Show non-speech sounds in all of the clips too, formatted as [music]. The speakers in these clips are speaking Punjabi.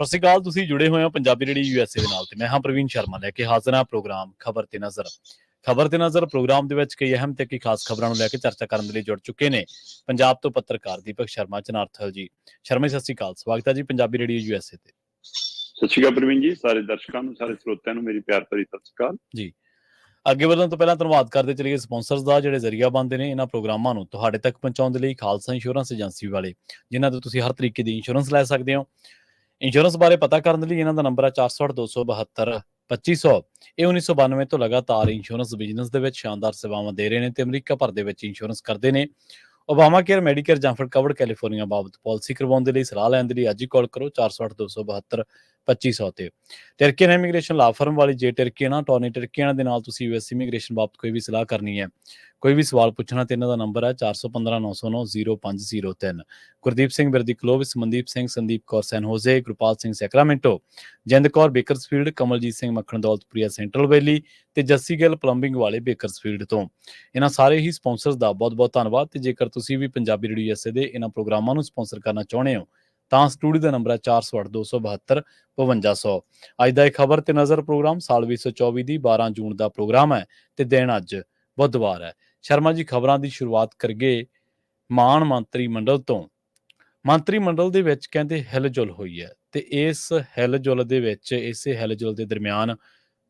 ਸਤਿ ਸ਼੍ਰੀ ਅਕਾਲ ਤੁਸੀਂ ਜੁੜੇ ਹੋਏ ਹੋ ਪੰਜਾਬੀ ਰੇਡੀ ਯੂਐਸਏ ਦੇ ਨਾਲ ਤੇ ਮੈਂ ਹਾਂ ਪ੍ਰਵੀਨ ਸ਼ਰਮਾ ਲੈ ਕੇ ਹਾਜ਼ਰ ਹਾਂ ਪ੍ਰੋਗਰਾਮ ਖਬਰ ਤੇ ਨਜ਼ਰ। ਖਬਰ ਤੇ ਨਜ਼ਰ ਪ੍ਰੋਗਰਾਮ ਦੇ ਵਿੱਚ ਕਈ ਅਹਿਮ ਤੇ ਕਈ ਖਾਸ ਖਬਰਾਂ ਨੂੰ ਲੈ ਕੇ ਚਰਚਾ ਕਰਨ ਦੇ ਲਈ ਜੁੜ ਚੁੱਕੇ ਨੇ ਪੰਜਾਬ ਤੋਂ ਪੱਤਰਕਾਰ ਦੀਪਕ ਸ਼ਰਮਾ ਚਨਾਰਥਲ ਜੀ। ਸ਼ਰਮਾ ਜੀ, ਸਤਿ ਸ਼੍ਰੀ ਅਕਾਲ। ਸਵਾਗਤ ਹੈ ਜੀ ਪੰਜਾਬੀ ਰੇਡੀ ਯੂਐਸਏ ਤੇ। ਸਤਿ ਸ਼੍ਰੀ ਅਕਾਲ ਪ੍ਰਵੀਨ ਜੀ ਸਾਰੇ ਦਰਸ਼ਕਾਂ ਨੂੰ ਸਾਰੇ ਸਰੋਤਿਆਂ ਨੂੰ ਮੇਰੀ ਪਿਆਰ ਭਰੀ ਸਤਿ ਸ਼੍ਰੀ ਅਕਾਲ। ਅੱਗੇ ਵਧਣ ਤੋਂ ਪਹਿਲਾਂ ਧੰਨਵਾਦ ਕਰਦੇ ਚਲੀਏ ਸਪਾਂਸਰਸ ਦਾ ਜਿਹੜੇ ਜ਼ਰੀਆ ਬਣਦੇ ਨੇ ਇਹਨਾਂ ਪ੍ਰੋਗਰਾਮਾਂ ਨੂੰ ਤੁਹਾਡੇ ਤੱਕ ਪਹੁੰਚਾਉਣ ਦੇ ਲਈ ਖਾਲਸਾ ਇੰਸ਼ੋਰੈਂਸ ਏਜੰਸੀ ਵਾਲੇ ਜਿਨ੍ਹਾਂ ਤੋਂ ਤੁਸੀਂ ਹਰ ਤਰੀਕੇ ਦੀ ਇੰਸ਼ੋਰੈਂਸ ਲੈ ਸਕਦੇ ਹੋ। ਇੰਸ਼ੋਰੈਂਸ ਬਾਰੇ ਪਤਾ ਕਰਨ ਲਈ ਇਹਨਾਂ ਦਾ ਨੰਬਰ ਹੈ 482272 2500 ਇਹ 1992 ਤੋਂ ਲਗਾਤਾਰ ਇੰਸ਼ੋਰੈਂਸ ਬਿਜ਼ਨਸ ਦੇ ਵਿੱਚ ਸ਼ਾਨਦਾਰ ਸੇਵਾਵਾਂ ਦੇ ਰਹੇ ਨੇ ਤੇ ਅਮਰੀਕਾ ਭਰ ਦੇ ਵਿੱਚ ਇੰਸ਼ੋਰੈਂਸ ਕਰਦੇ ਨੇ। ਓਬਾਮਾ ਕੇਅਰ ਮੈਡੀਕੇਅਰ ਜਾਂ ਫਿਰ ਕਵਰਡ ਕੈਲੀਫੋਰਨੀਆ ਬਾਬਤ ਪਾਲਿਸੀ ਕਰਵਾਉਣ ਦੇ ਲਈ ਸਲਾਹ ਲੈਣ ਦੇ ਲਈ ਅੱਜ ਹੀ ਕਾਲ ਕਰੋ 482272 2500 ਤੇ। ਟਰਕੀਅਨ ਇਮੀਗ੍ਰੇਸ਼ਨ ਲਾ ਫਰਮ ਵਾਲੀ ਜੇ ਟਰਕੀਅਨ ਟੌਰਨੀ ਟਰਕੀਅਨ ਦੇ ਨਾਲ ਤੁਸੀਂ ਯੂਐਸ ਇਮੀਗ੍ਰੇਸ਼ਨ ਬਾਬਤ ਕੋਈ ਵੀ ਸਲਾਹ ਕਰਨੀ ਹੈ। ਕੋਈ ਵੀ ਸਵਾਲ ਪੁੱਛਣਾ ਤੇ ਇਹਨਾਂ ਦਾ ਨੰਬਰ ਹੈ 4159090503 Gurdeep Singh Birdi Clovis Mandeep Singh, Sandeep Kaur San Jose Gurpal Singh Sacramento, Jind Kaur, Bakersfield, Kamaljit Singh Makhan Daulatpuria Central Valley ਤੇ ਜੱਸੀ ਗਿੱਲ ਪਲੰਬਿੰਗ ਵਾਲੇ ਬੇਕਰਸਫੀਲਡ ਤੋਂ। ਇਹਨਾਂ ਸਾਰੇ ਹੀ ਸਪਾਂਸਰਸ ਦਾ ਬਹੁਤ-ਬਹੁਤ ਧੰਨਵਾਦ ਤੇ ਜੇਕਰ ਤੁਸੀਂ ਵੀ ਪੰਜਾਬੀ ਰੇਡੀਓ ਐਸਏ ਦੇ ਇਹਨਾਂ ਪ੍ਰੋਗਰਾਮਾਂ ਨੂੰ ਸਪਾਂਸਰ ਕਰਨਾ ਚਾਹੁੰਦੇ ਹੋ ਤਾਂ ਸਟੂਡੀਓ ਦਾ ਨੰਬਰ ਹੈ 482272 5200 ਅੱਜ ਦਾ ਇਹ ਖਬਰ ਤੇ ਨਜ਼ਰ ਪ੍ਰੋਗਰਾਮ ਸਾਲ 2024 ਦੀ 12 ਜੂਨ ਦਾ ਪ੍ਰੋਗਰਾਮ ਹੈ ਤੇ ਦਿਨ ਅੱਜ ਬੁੱਧਵਾਰ ਹੈ। ਸ਼ਰਮਾ ਜੀ, ਖਬਰਾਂ ਦੀ ਸ਼ੁਰੂਆਤ ਕਰਗੇ ਮਾਨ ਮੰਤਰੀ ਮੰਡਲ ਤੋਂ। ਮੰਤਰੀ ਮੰਡਲ ਦੇ ਵਿੱਚ ਕਹਿੰਦੇ ਹਿਲਜੁਲ ਹੋਈ ਹੈ ਤੇ ਇਸ ਹਿਲਜੁਲ ਦੇ ਵਿੱਚ, ਇਸੇ ਹਿਲਜੁਲ ਦੇ ਦਰਮਿਆਨ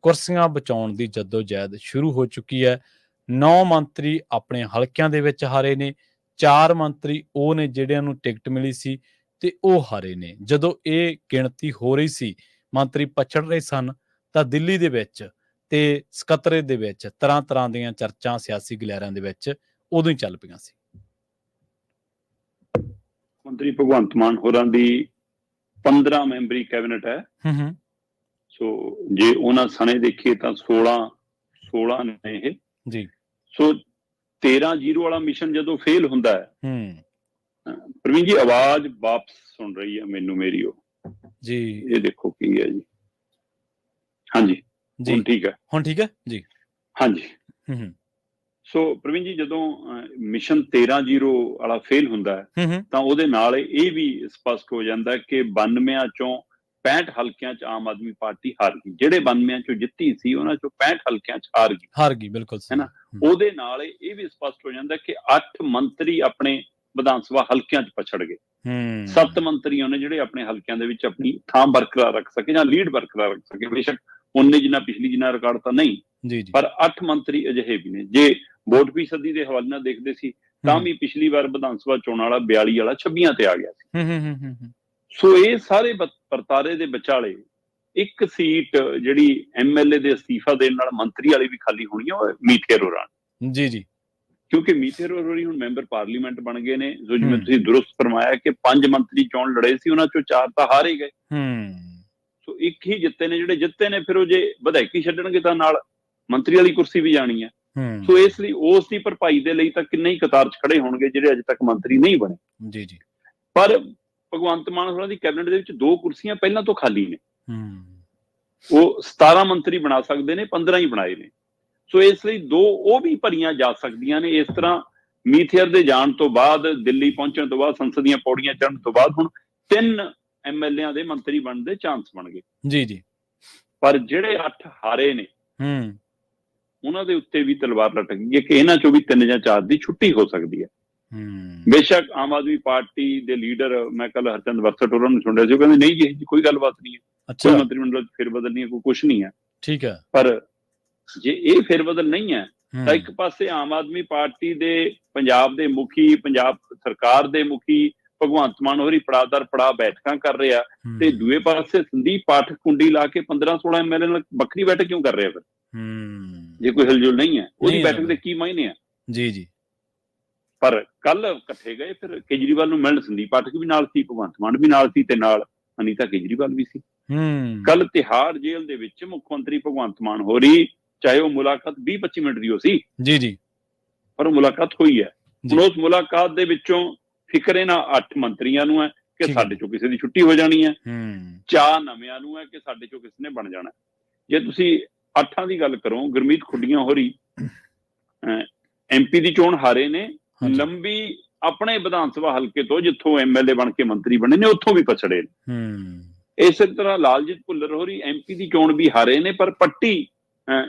ਕੁਰਸੀਆਂ ਬਚਾਉਣ ਦੀ ਜਦੋਜਹਿਦ ਸ਼ੁਰੂ ਹੋ ਚੁੱਕੀ ਹੈ। ਨੌ ਮੰਤਰੀ ਆਪਣੇ ਹਲਕਿਆਂ ਦੇ ਵਿੱਚ ਹਾਰੇ ਨੇ, ਚਾਰ ਮੰਤਰੀ ਉਹ ਨੇ ਜਿਹੜਿਆਂ ਨੂੰ ਟਿਕਟ ਮਿਲੀ ਸੀ। ਤੇ ਉਹ ਹਾਰੇ ਨੇ। ਜਦੋਂ ਇਹ ਗਿਣਤੀ ਹੋ ਰਹੀ ਸੀ ਮੰਤਰੀ ਪਛੜ ਰਹੇ ਸਨ ਤਾਂ ਦਿੱਲੀ ਦੇ ਵਿੱਚ ਤੇ ਸਕੱਤਰੇ ਦੇ ਵਿੱਚ ਤਰ੍ਹਾਂ ਤਰ੍ਹਾਂ ਦੀਆਂ ਚਰਚਾਂ ਸਿਆਸੀ ਗਲਿਆਰਿਆਂ ਦੇ ਵਿੱਚ ਉਦੋਂ ਹੀ ਚੱਲ ਪਈਆਂ ਸੀ। ਮੰਤਰੀ ਭਗਵੰਤ ਮਾਨ ਹੋਰਾਂ ਦੀ 15 ਮੈਂਬਰੀ ਕੈਬਨਿਟ ਹੈ। ਹੂੰ ਹੂੰ। ਸੋ ਜੇ ਉਹਨਾਂ ਸਣੇ ਦੇਖੀਏ ਤਾਂ 16 16 ਨੇ ਇਹ। ਜੀ। ਸੋ 13 ਜ਼ੀਰੋ ਵਾਲਾ ਮਿਸ਼ਨ ਜਦੋਂ ਫੇਲ ਹੁੰਦਾ ਹੈ ਹੂੰ। ਪ੍ਰਵੀਨ ਜੀ ਆਵਾਜ਼ ਵਾਪਸ ਸੁਣ ਰਹੀ ਹੈ ਮੈਨੂੰ ਮੇਰੀ ਉਹ। ਜੀ। ਇਹ ਦੇਖੋ ਕੀ ਹੈ ਜੀ। ਹਾਂਜੀ। ਜੀ। ਠੀਕ ਹੈ। ਹੁਣ ਠੀਕ ਹੈ? ਜੀ। ਹਾਂਜੀ। ਹੂੰ ਹੂੰ। ਸੋ ਪ੍ਰਵੀਨ ਜੀ ਜਦੋਂ ਮਿਸ਼ਨ 13 ਜ਼ੀਰੋ ਵਾਲਾ ਫੇਲ ਹੁੰਦਾ ਹੈ ਤਾਂ ਉਹਦੇ ਨਾਲ ਇਹ ਵੀ ਸਪਸ਼ਟ ਹੋ ਜਾਂਦਾ ਕਿ 92 ਚੋਂ 65 ਹਲਕਿਆਂ 'ਚ ਆਮ ਆਦਮੀ ਪਾਰਟੀ ਹਾਰ ਗਈ। ਜਿਹੜੇ 92 ਚੋਂ ਜਿੱਤੀ ਸੀ ਉਹਨਾਂ ਚੋਂ 65 ਹਲਕਿਆਂ 'ਚ ਹਾਰ ਗਈ। ਹਾਰ ਗਈ ਬਿਲਕੁਲ ਸਹੀ। ਹੈ ਨਾ? ਉਹਦੇ ਨਾਲ ਇਹ ਵੀ ਸਪਸ਼ਟ ਹੋ ਜਾਂਦਾ ਕਿ 8 ਮੰਤਰੀ ਆਪਣੇ ਵਿਧਾਨ ਸਭਾ ਹਲਕਿਆਂ 'ਚ ਪਛੜ ਗਏ। ਹੂੰ। ਸੱਤ ਮੰਤਰੀਆਂ ਨੇ ਜਿਹੜੇ ਆਪਣੇ ਹਲਕਿਆਂ ਦੇ ਵਿੱਚ ਆਪਣੀ ਥਾਂ ਬਰਕਰਾਰ ਰੱਖ ਸਕੇ ਜਾਂ ਲੀਡ ਬਰਕਰਾਰ ਰੱਖ ਸਕੇ। ਬੇਸ਼ੱਕ ਉਹਨੇ ਜਿੰਨਾ ਪਿਛਲੀ ਜਿੰਨਾ ਰਿਕਾਰਡ ਤਾਂ ਨਹੀਂ ਜੀ ਜੀ। ਪਰ 8 ਮੰਤਰੀ ਅਜਿਹੇ ਵੀ ਨੇ। ਜੇ ਵੋਟ ਫੀਸਦੀ ਦੇ ਹਵਾਲੇ ਨਾਲ ਦੇਖਦੇ ਸੀ ਤਾਂ ਵੀ ਪਿਛਲੀ ਵਾਰ ਵਿਧਾਨ ਸਭਾ ਚੋਣ ਵਾਲਾ 42 ਵਾਲਾ 26 ਤੇ ਆ ਗਿਆ ਸੀ। ਹੂੰ ਹੂੰ ਹੂੰ ਹੂੰ ਹੂੰ। ਸੋ ਇਹ ਸਾਰੇ ਪਰਤਾਰੇ ਦੇ ਵਿਚਾਲੇ ਇੱਕ ਸੀਟ ਜਿਹੜੀ ਐਮਐਲਏ ਦੇ ਅਸਤੀਫਾ ਦੇਣ ਨਾਲ ਮੰਤਰੀ ਵਾਲੀ ਵੀ ਖਾਲੀ ਹੋਣੀ ਆ ਉਹ ਮੀਠੇ ਰੋਰਾਂ ਜੀ ਜੀ। ਕਿਉਂਕਿ ਮੀਠੇ ਰੋਰੀ ਹੁਣ ਮੈਂਬਰ ਪਾਰਲੀਮੈਂਟ ਬਣ ਗਏ ਨੇ ਜੋ ਜਿਵੇਂ। ਤੁਸੀਂ ਦੁਰਸਤ ਫਰਮਾਇਆ ਕਿ ਪੰਜ ਮੰਤਰੀ ਚੋਣ ਲੜੇ ਸੀ ਉਹਨਾਂ ਚੋਂ ਚਾਰ ਤਾਂ ਹਾਰ ਹੀ ਗਏ। ਹੂੰ। ਸੋ ਇੱਕ ਹੀ ਜਿੱਤੇ ਨੇ ਜਿਹੜੇ ਜਿੱਤੇ ਨੇ ਫਿਰ ਉਹ ਜੇ ਵਧਾਈਕੀ ਛੱਡਣਗੇ ਤਾਂ ਨਾਲ ਮੰਤਰੀ ਵਾਲੀ ਕੁਰਸੀ ਵੀ ਜਾਣੀ ਹੈ। ਹੂੰ। ਸੋ ਇਸ ਲਈ ਉਸ ਦੀ ਭਰਪਾਈ ਦੇ ਲਈ ਤਾਂ ਕਿੰਨੇ ਹੀ ਕਤਾਰ 'ਚ ਖੜੇ ਹੋਣਗੇ ਜਿਹੜੇ ਅਜੇ ਤੱਕ ਮੰਤਰੀ ਨਹੀਂ ਬਣੇ। ਜੀ ਜੀ। ਪਰ ਭਗਵੰਤ ਮਾਨ ਹੋਰਾਂ ਦੀ ਕੈਬਨਿਟ ਦੇ ਵਿੱਚ ਦੋ ਕੁਰਸੀਆਂ ਪਹਿਲਾਂ ਤੋਂ ਖਾਲੀ ਨੇ। ਹੂੰ। ਉਹ 17 ਮੰਤਰੀ ਬਣਾ ਸਕਦੇ ਨੇ 15 ਹੀ ਬਣਾਏ ਨੇ। ਸੋ ਇਸ ਲਈ ਦੋ ਉਹ ਵੀ ਭਰੀਆਂ ਜਾ ਸਕਦੀਆਂ ਨੇ। ਇਸ ਤਰ੍ਹਾਂ ਮੀਥੇਅਰ ਦੇ ਜਾਣ ਤੋਂ ਬਾਅਦ ਦਿੱਲੀ ਪਹੁੰਚਣ ਤੋਂ ਬਾਅਦ ਸੰਸਦ ਦੀਆਂ ਪੌੜੀਆਂ ਚੜ੍ਹਨ ਤੋਂ ਬਾਅਦ ਹੁਣ ਤਿੰਨ ਐਮਐਲਏਆਂ ਦੇ ਮੰਤਰੀ ਬਣਨ ਦੇ ਚਾਂਸ ਬਣ ਗਏ ਜੀ ਜੀ। ਪਰ ਜਿਹੜੇ 8 ਹਾਰੇ ਨੇ ਹੂੰ। ਉਹਨਾਂ ਦੇ ਉੱਤੇ ਵੀ ਤਲਵਾਰ ਲਟਕ ਗਈ ਕਿ ਇਹਨਾਂ ਚੋਂ ਵੀ ਤਿੰਨ ਜਾਂ ਚਾਰ ਦੀ ਛੁੱਟੀ ਹੋ ਸਕਦੀ ਹੈ। ਹੂੰ। ਬੇਸ਼ੱਕ ਆਮ ਆਦਮੀ ਪਾਰਟੀ ਦੇ ਲੀਡਰ ਮੈਂ ਕੱਲ ਹਰਚੰਦ ਵਰਸਟ ਹੋਰਾਂ ਨੂੰ ਸੁਣ ਰਿਹਾ ਸੀ ਉਹ ਕਹਿੰਦੇ ਨਹੀਂ ਜੀ ਕੋਈ ਗੱਲਬਾਤ ਨਹੀਂ ਹੈ। ਕੋਈ ਮੰਤਰੀ ਮੰਡਲ ਫਿਰ ਬਦਲ ਨਹੀਂ ਹੈ ਕੋਈ ਕੁਝ ਨਹੀਂ ਹੈ। ਠੀਕ ਹੈ। ਪਰ ਜੇ ਇਹ ਫਿਰ ਬਦਲ ਨਹੀਂ ਹੈ ਤਾਂ ਇੱਕ ਪਾਸੇ ਆਮ ਆਦਮੀ ਪਾਰਟੀ ਦੇ ਪੰਜਾਬ ਦੇ ਮੁਖੀ ਪੰਜਾਬ ਸਰਕਾਰ ਦੇ ਮੁਖੀ ਭਗਵੰਤ ਮਾਨ ਹੋਰੀ ਪੜਾਦਰ ਪੜਾ ਬੈਠਕਾਂ ਕਰ ਰਿਹਾ ਤੇ ਦੂਏ ਪਾਸੇ ਸੰਦੀਪ ਪਾਠਕ ਕੁੰਡੀ ਲਾ ਕੇ 15 16 ਐਮਐਲਏ ਨਾਲ ਵੱਖਰੀ ਬੈਠਕ ਕਿਉਂ ਕਰ ਰਿਹਾ ਫਿਰ? ਹੂੰ। ਜੇ ਕੋਈ ਹਿਲਜੁਲ ਨਹੀਂ ਹੈ ਉਹਦੀ ਬੈਠਕ। ਦੇ ਕੀ ਮਾਇਨੇ ਆ? ਜੀ ਜੀ। ਪਰ ਕੱਲ ਇਕੱਠੇ ਗਏ ਫਿਰ ਕੇਜਰੀਵਾਲ ਨੂੰ ਮਿਲਣ ਸੰਦੀਪ ਪਾਠਕ ਵੀ ਨਾਲ ਸੀ ਭਗਵੰਤ ਮਾਨ ਵੀ ਨਾਲ ਸੀ ਤੇ ਨਾਲ ਅਨੀਤਾ ਕੇਜਰੀਵਾਲ ਵੀ ਸੀ। ਹੂੰ। ਕੱਲ ਤਿਹਾੜ ਜੇਲ੍ਹ ਦੇ ਵਿੱਚ ਮੁੱਖ ਮੰਤਰੀ ਭਗਵੰਤ ਮਾਨ ਹੋਰੀ ਚਾਹੇ ਉਹ ਮੁਲਾਕਾਤ 20 25 ਮਿੰਟ ਦੀ ਹੋ ਸੀ ਜੀ ਜੀ ਪਰ ਮੁਲਾਕਾਤ ਹੋਈ ਹੈ। ਹੁਣ ਉਸ ਮੁਲਾਕਾਤ ਦੇ ਵਿੱਚੋਂ ਫਿਕਰ ਇਹਨਾਂ ਅੱਠ ਮੰਤਰੀਆਂ ਨੂੰ ਹੈ ਕਿ। ਸਾਡੇ ਚੋਂ ਕਿਸੇ ਦੀ ਛੁੱਟੀ ਹੋ ਜਾਣੀ ਹੈ ਹੂੰ ਚਾਹ ਨਵਿਆਂ ਨੂੰ ਹੈ ਕਿ ਸਾਡੇ ਚੋਂ ਕਿਸੇ ਨੇ ਬਣ ਜਾਣਾ। ਜੇ ਤੁਸੀਂ ਅੱਠਾਂ ਦੀ ਗੱਲ ਕਰੋ ਗੁਰਮੀਤ ਖੁੱਡੀਆਂ ਹੋਰੀ ਐਮਪੀ ਦੀ ਚੋਣ ਹਾਰੇ ਨੇ। ਲੰਬੀ ਆਪਣੇ ਵਿਧਾਨ ਸਭਾ ਹਲਕੇ ਤੋਂ ਜਿੱਥੋਂ ਐਮਐਲਏ ਬਣ ਕੇ ਮੰਤਰੀ ਬਣੇ ਨੇ ਉੱਥੋਂ ਵੀ ਪਛੜੇ ਨੇ ਹੂੰ ਇਸੇ ਤਰ੍ਹਾਂ ਲਾਲਜੀਤ ਭੁੱਲਰ ਹੋਰੀ ਐਮਪੀ ਦੀ ਚੋਣ ਵੀ ਹਾਰੇ ਨੇ ਪਰ ਪੱਟੀ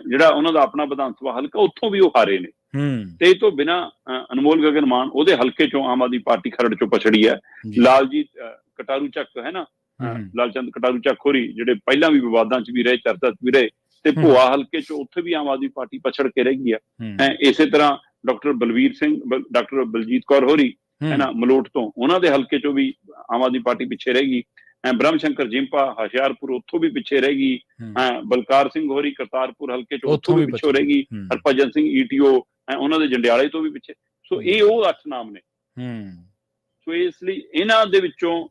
ਜਿਹੜਾ ਉਹਨਾਂ ਦਾ ਆਪਣਾ ਵਿਧਾਨ ਸਭਾ ਹਲਕਾ ਉੱਥੋਂ ਵੀ ਉਹ ਹਾਰੇ ਨੇ। ਹੂੰ। ਤੇ ਇਹ ਤੋਂ ਬਿਨਾ ਅਨਮੋਲ ਗਗਨ ਮਾਨ ਉਹਦੇ ਹਲਕੇ ਚੋਂ ਆਮ ਆਦਮੀ ਪਾਰਟੀ ਖਰੜ ਚੋਂ ਪਛੜੀ ਹੈ। ਲਾਲਜੀਤ ਕਟਾਰੂ ਚੱਕ ਹੈ ਨਾ ਅਹ, ਹੂੰ। ਲਾਲਚੰਦ ਕਟਾਰੂ ਚੱਕ ਹੋਰੀ ਜਿਹੜੇ ਪਹਿਲਾਂ ਵੀ ਵਿਵਾਦਾਂ 'ਚ ਵੀ ਰਹੇ ਚਰਚਾ 'ਚ ਵੀ ਰਹੇ ਤੇ। ਭੋਆ ਹਲਕੇ 'ਚ ਉੱਥੇ ਵੀ ਆਮ ਆਦਮੀ ਪਾਰਟੀ ਪਛੜ ਕੇ ਰਹਿ ਗਈ ਹੈ। ਇਸੇ ਤਰ੍ਹਾਂ ਡਾਕਟਰ ਬਲਵੀਰ ਸਿੰਘ ਡਾਕਟਰ ਬਲਜੀਤ ਕੌਰ ਹੋਰੀ ਹੈ। ਨਾ ਮਲੋਟ ਤੋਂ ਉਹਨਾਂ ਦੇ ਹਲਕੇ 'ਚੋਂ ਵੀ ਆਮ ਆਦਮੀ ਪਾਰਟੀ ਪਿੱਛੇ ਰਹਿ ਗਈ। ਹੈਂ, ਬ੍ਰਹਮ ਸ਼ੰਕਰ ਜਿੰਪਾ ਹਸ਼ਿਆਰਪੁਰ ਉੱਥੋਂ ਵੀ ਪਿੱਛੇ ਰਹਿ ਗਈ ਹੂੰ। ਬਲਕਾਰ ਸਿੰਘ ਹੋਰੀ ਕਰਤਾਰਪੁਰ ਹਲਕੇ 'ਚ ਉੱਥੋਂ ਵੀ ਪਿੱਛੇ ਰਹਿ ਗਈ ਹਰਭਜਨ ਸਿੰਘ ਈਟੀਓ ਉਹਨਾਂ ਦੇ ਜੰਡਿਆਲੇ ਤੋਂ ਵੀ ਪਿੱਛੇ ਸੋ ਇਹ ਉਹ ਅੱਠ ਨਾਮ ਨੇ। ਹੂੰ। ਸੋ ਇਸ ਲਈ ਇਹਨਾਂ ਦੇ ਵਿੱਚੋਂ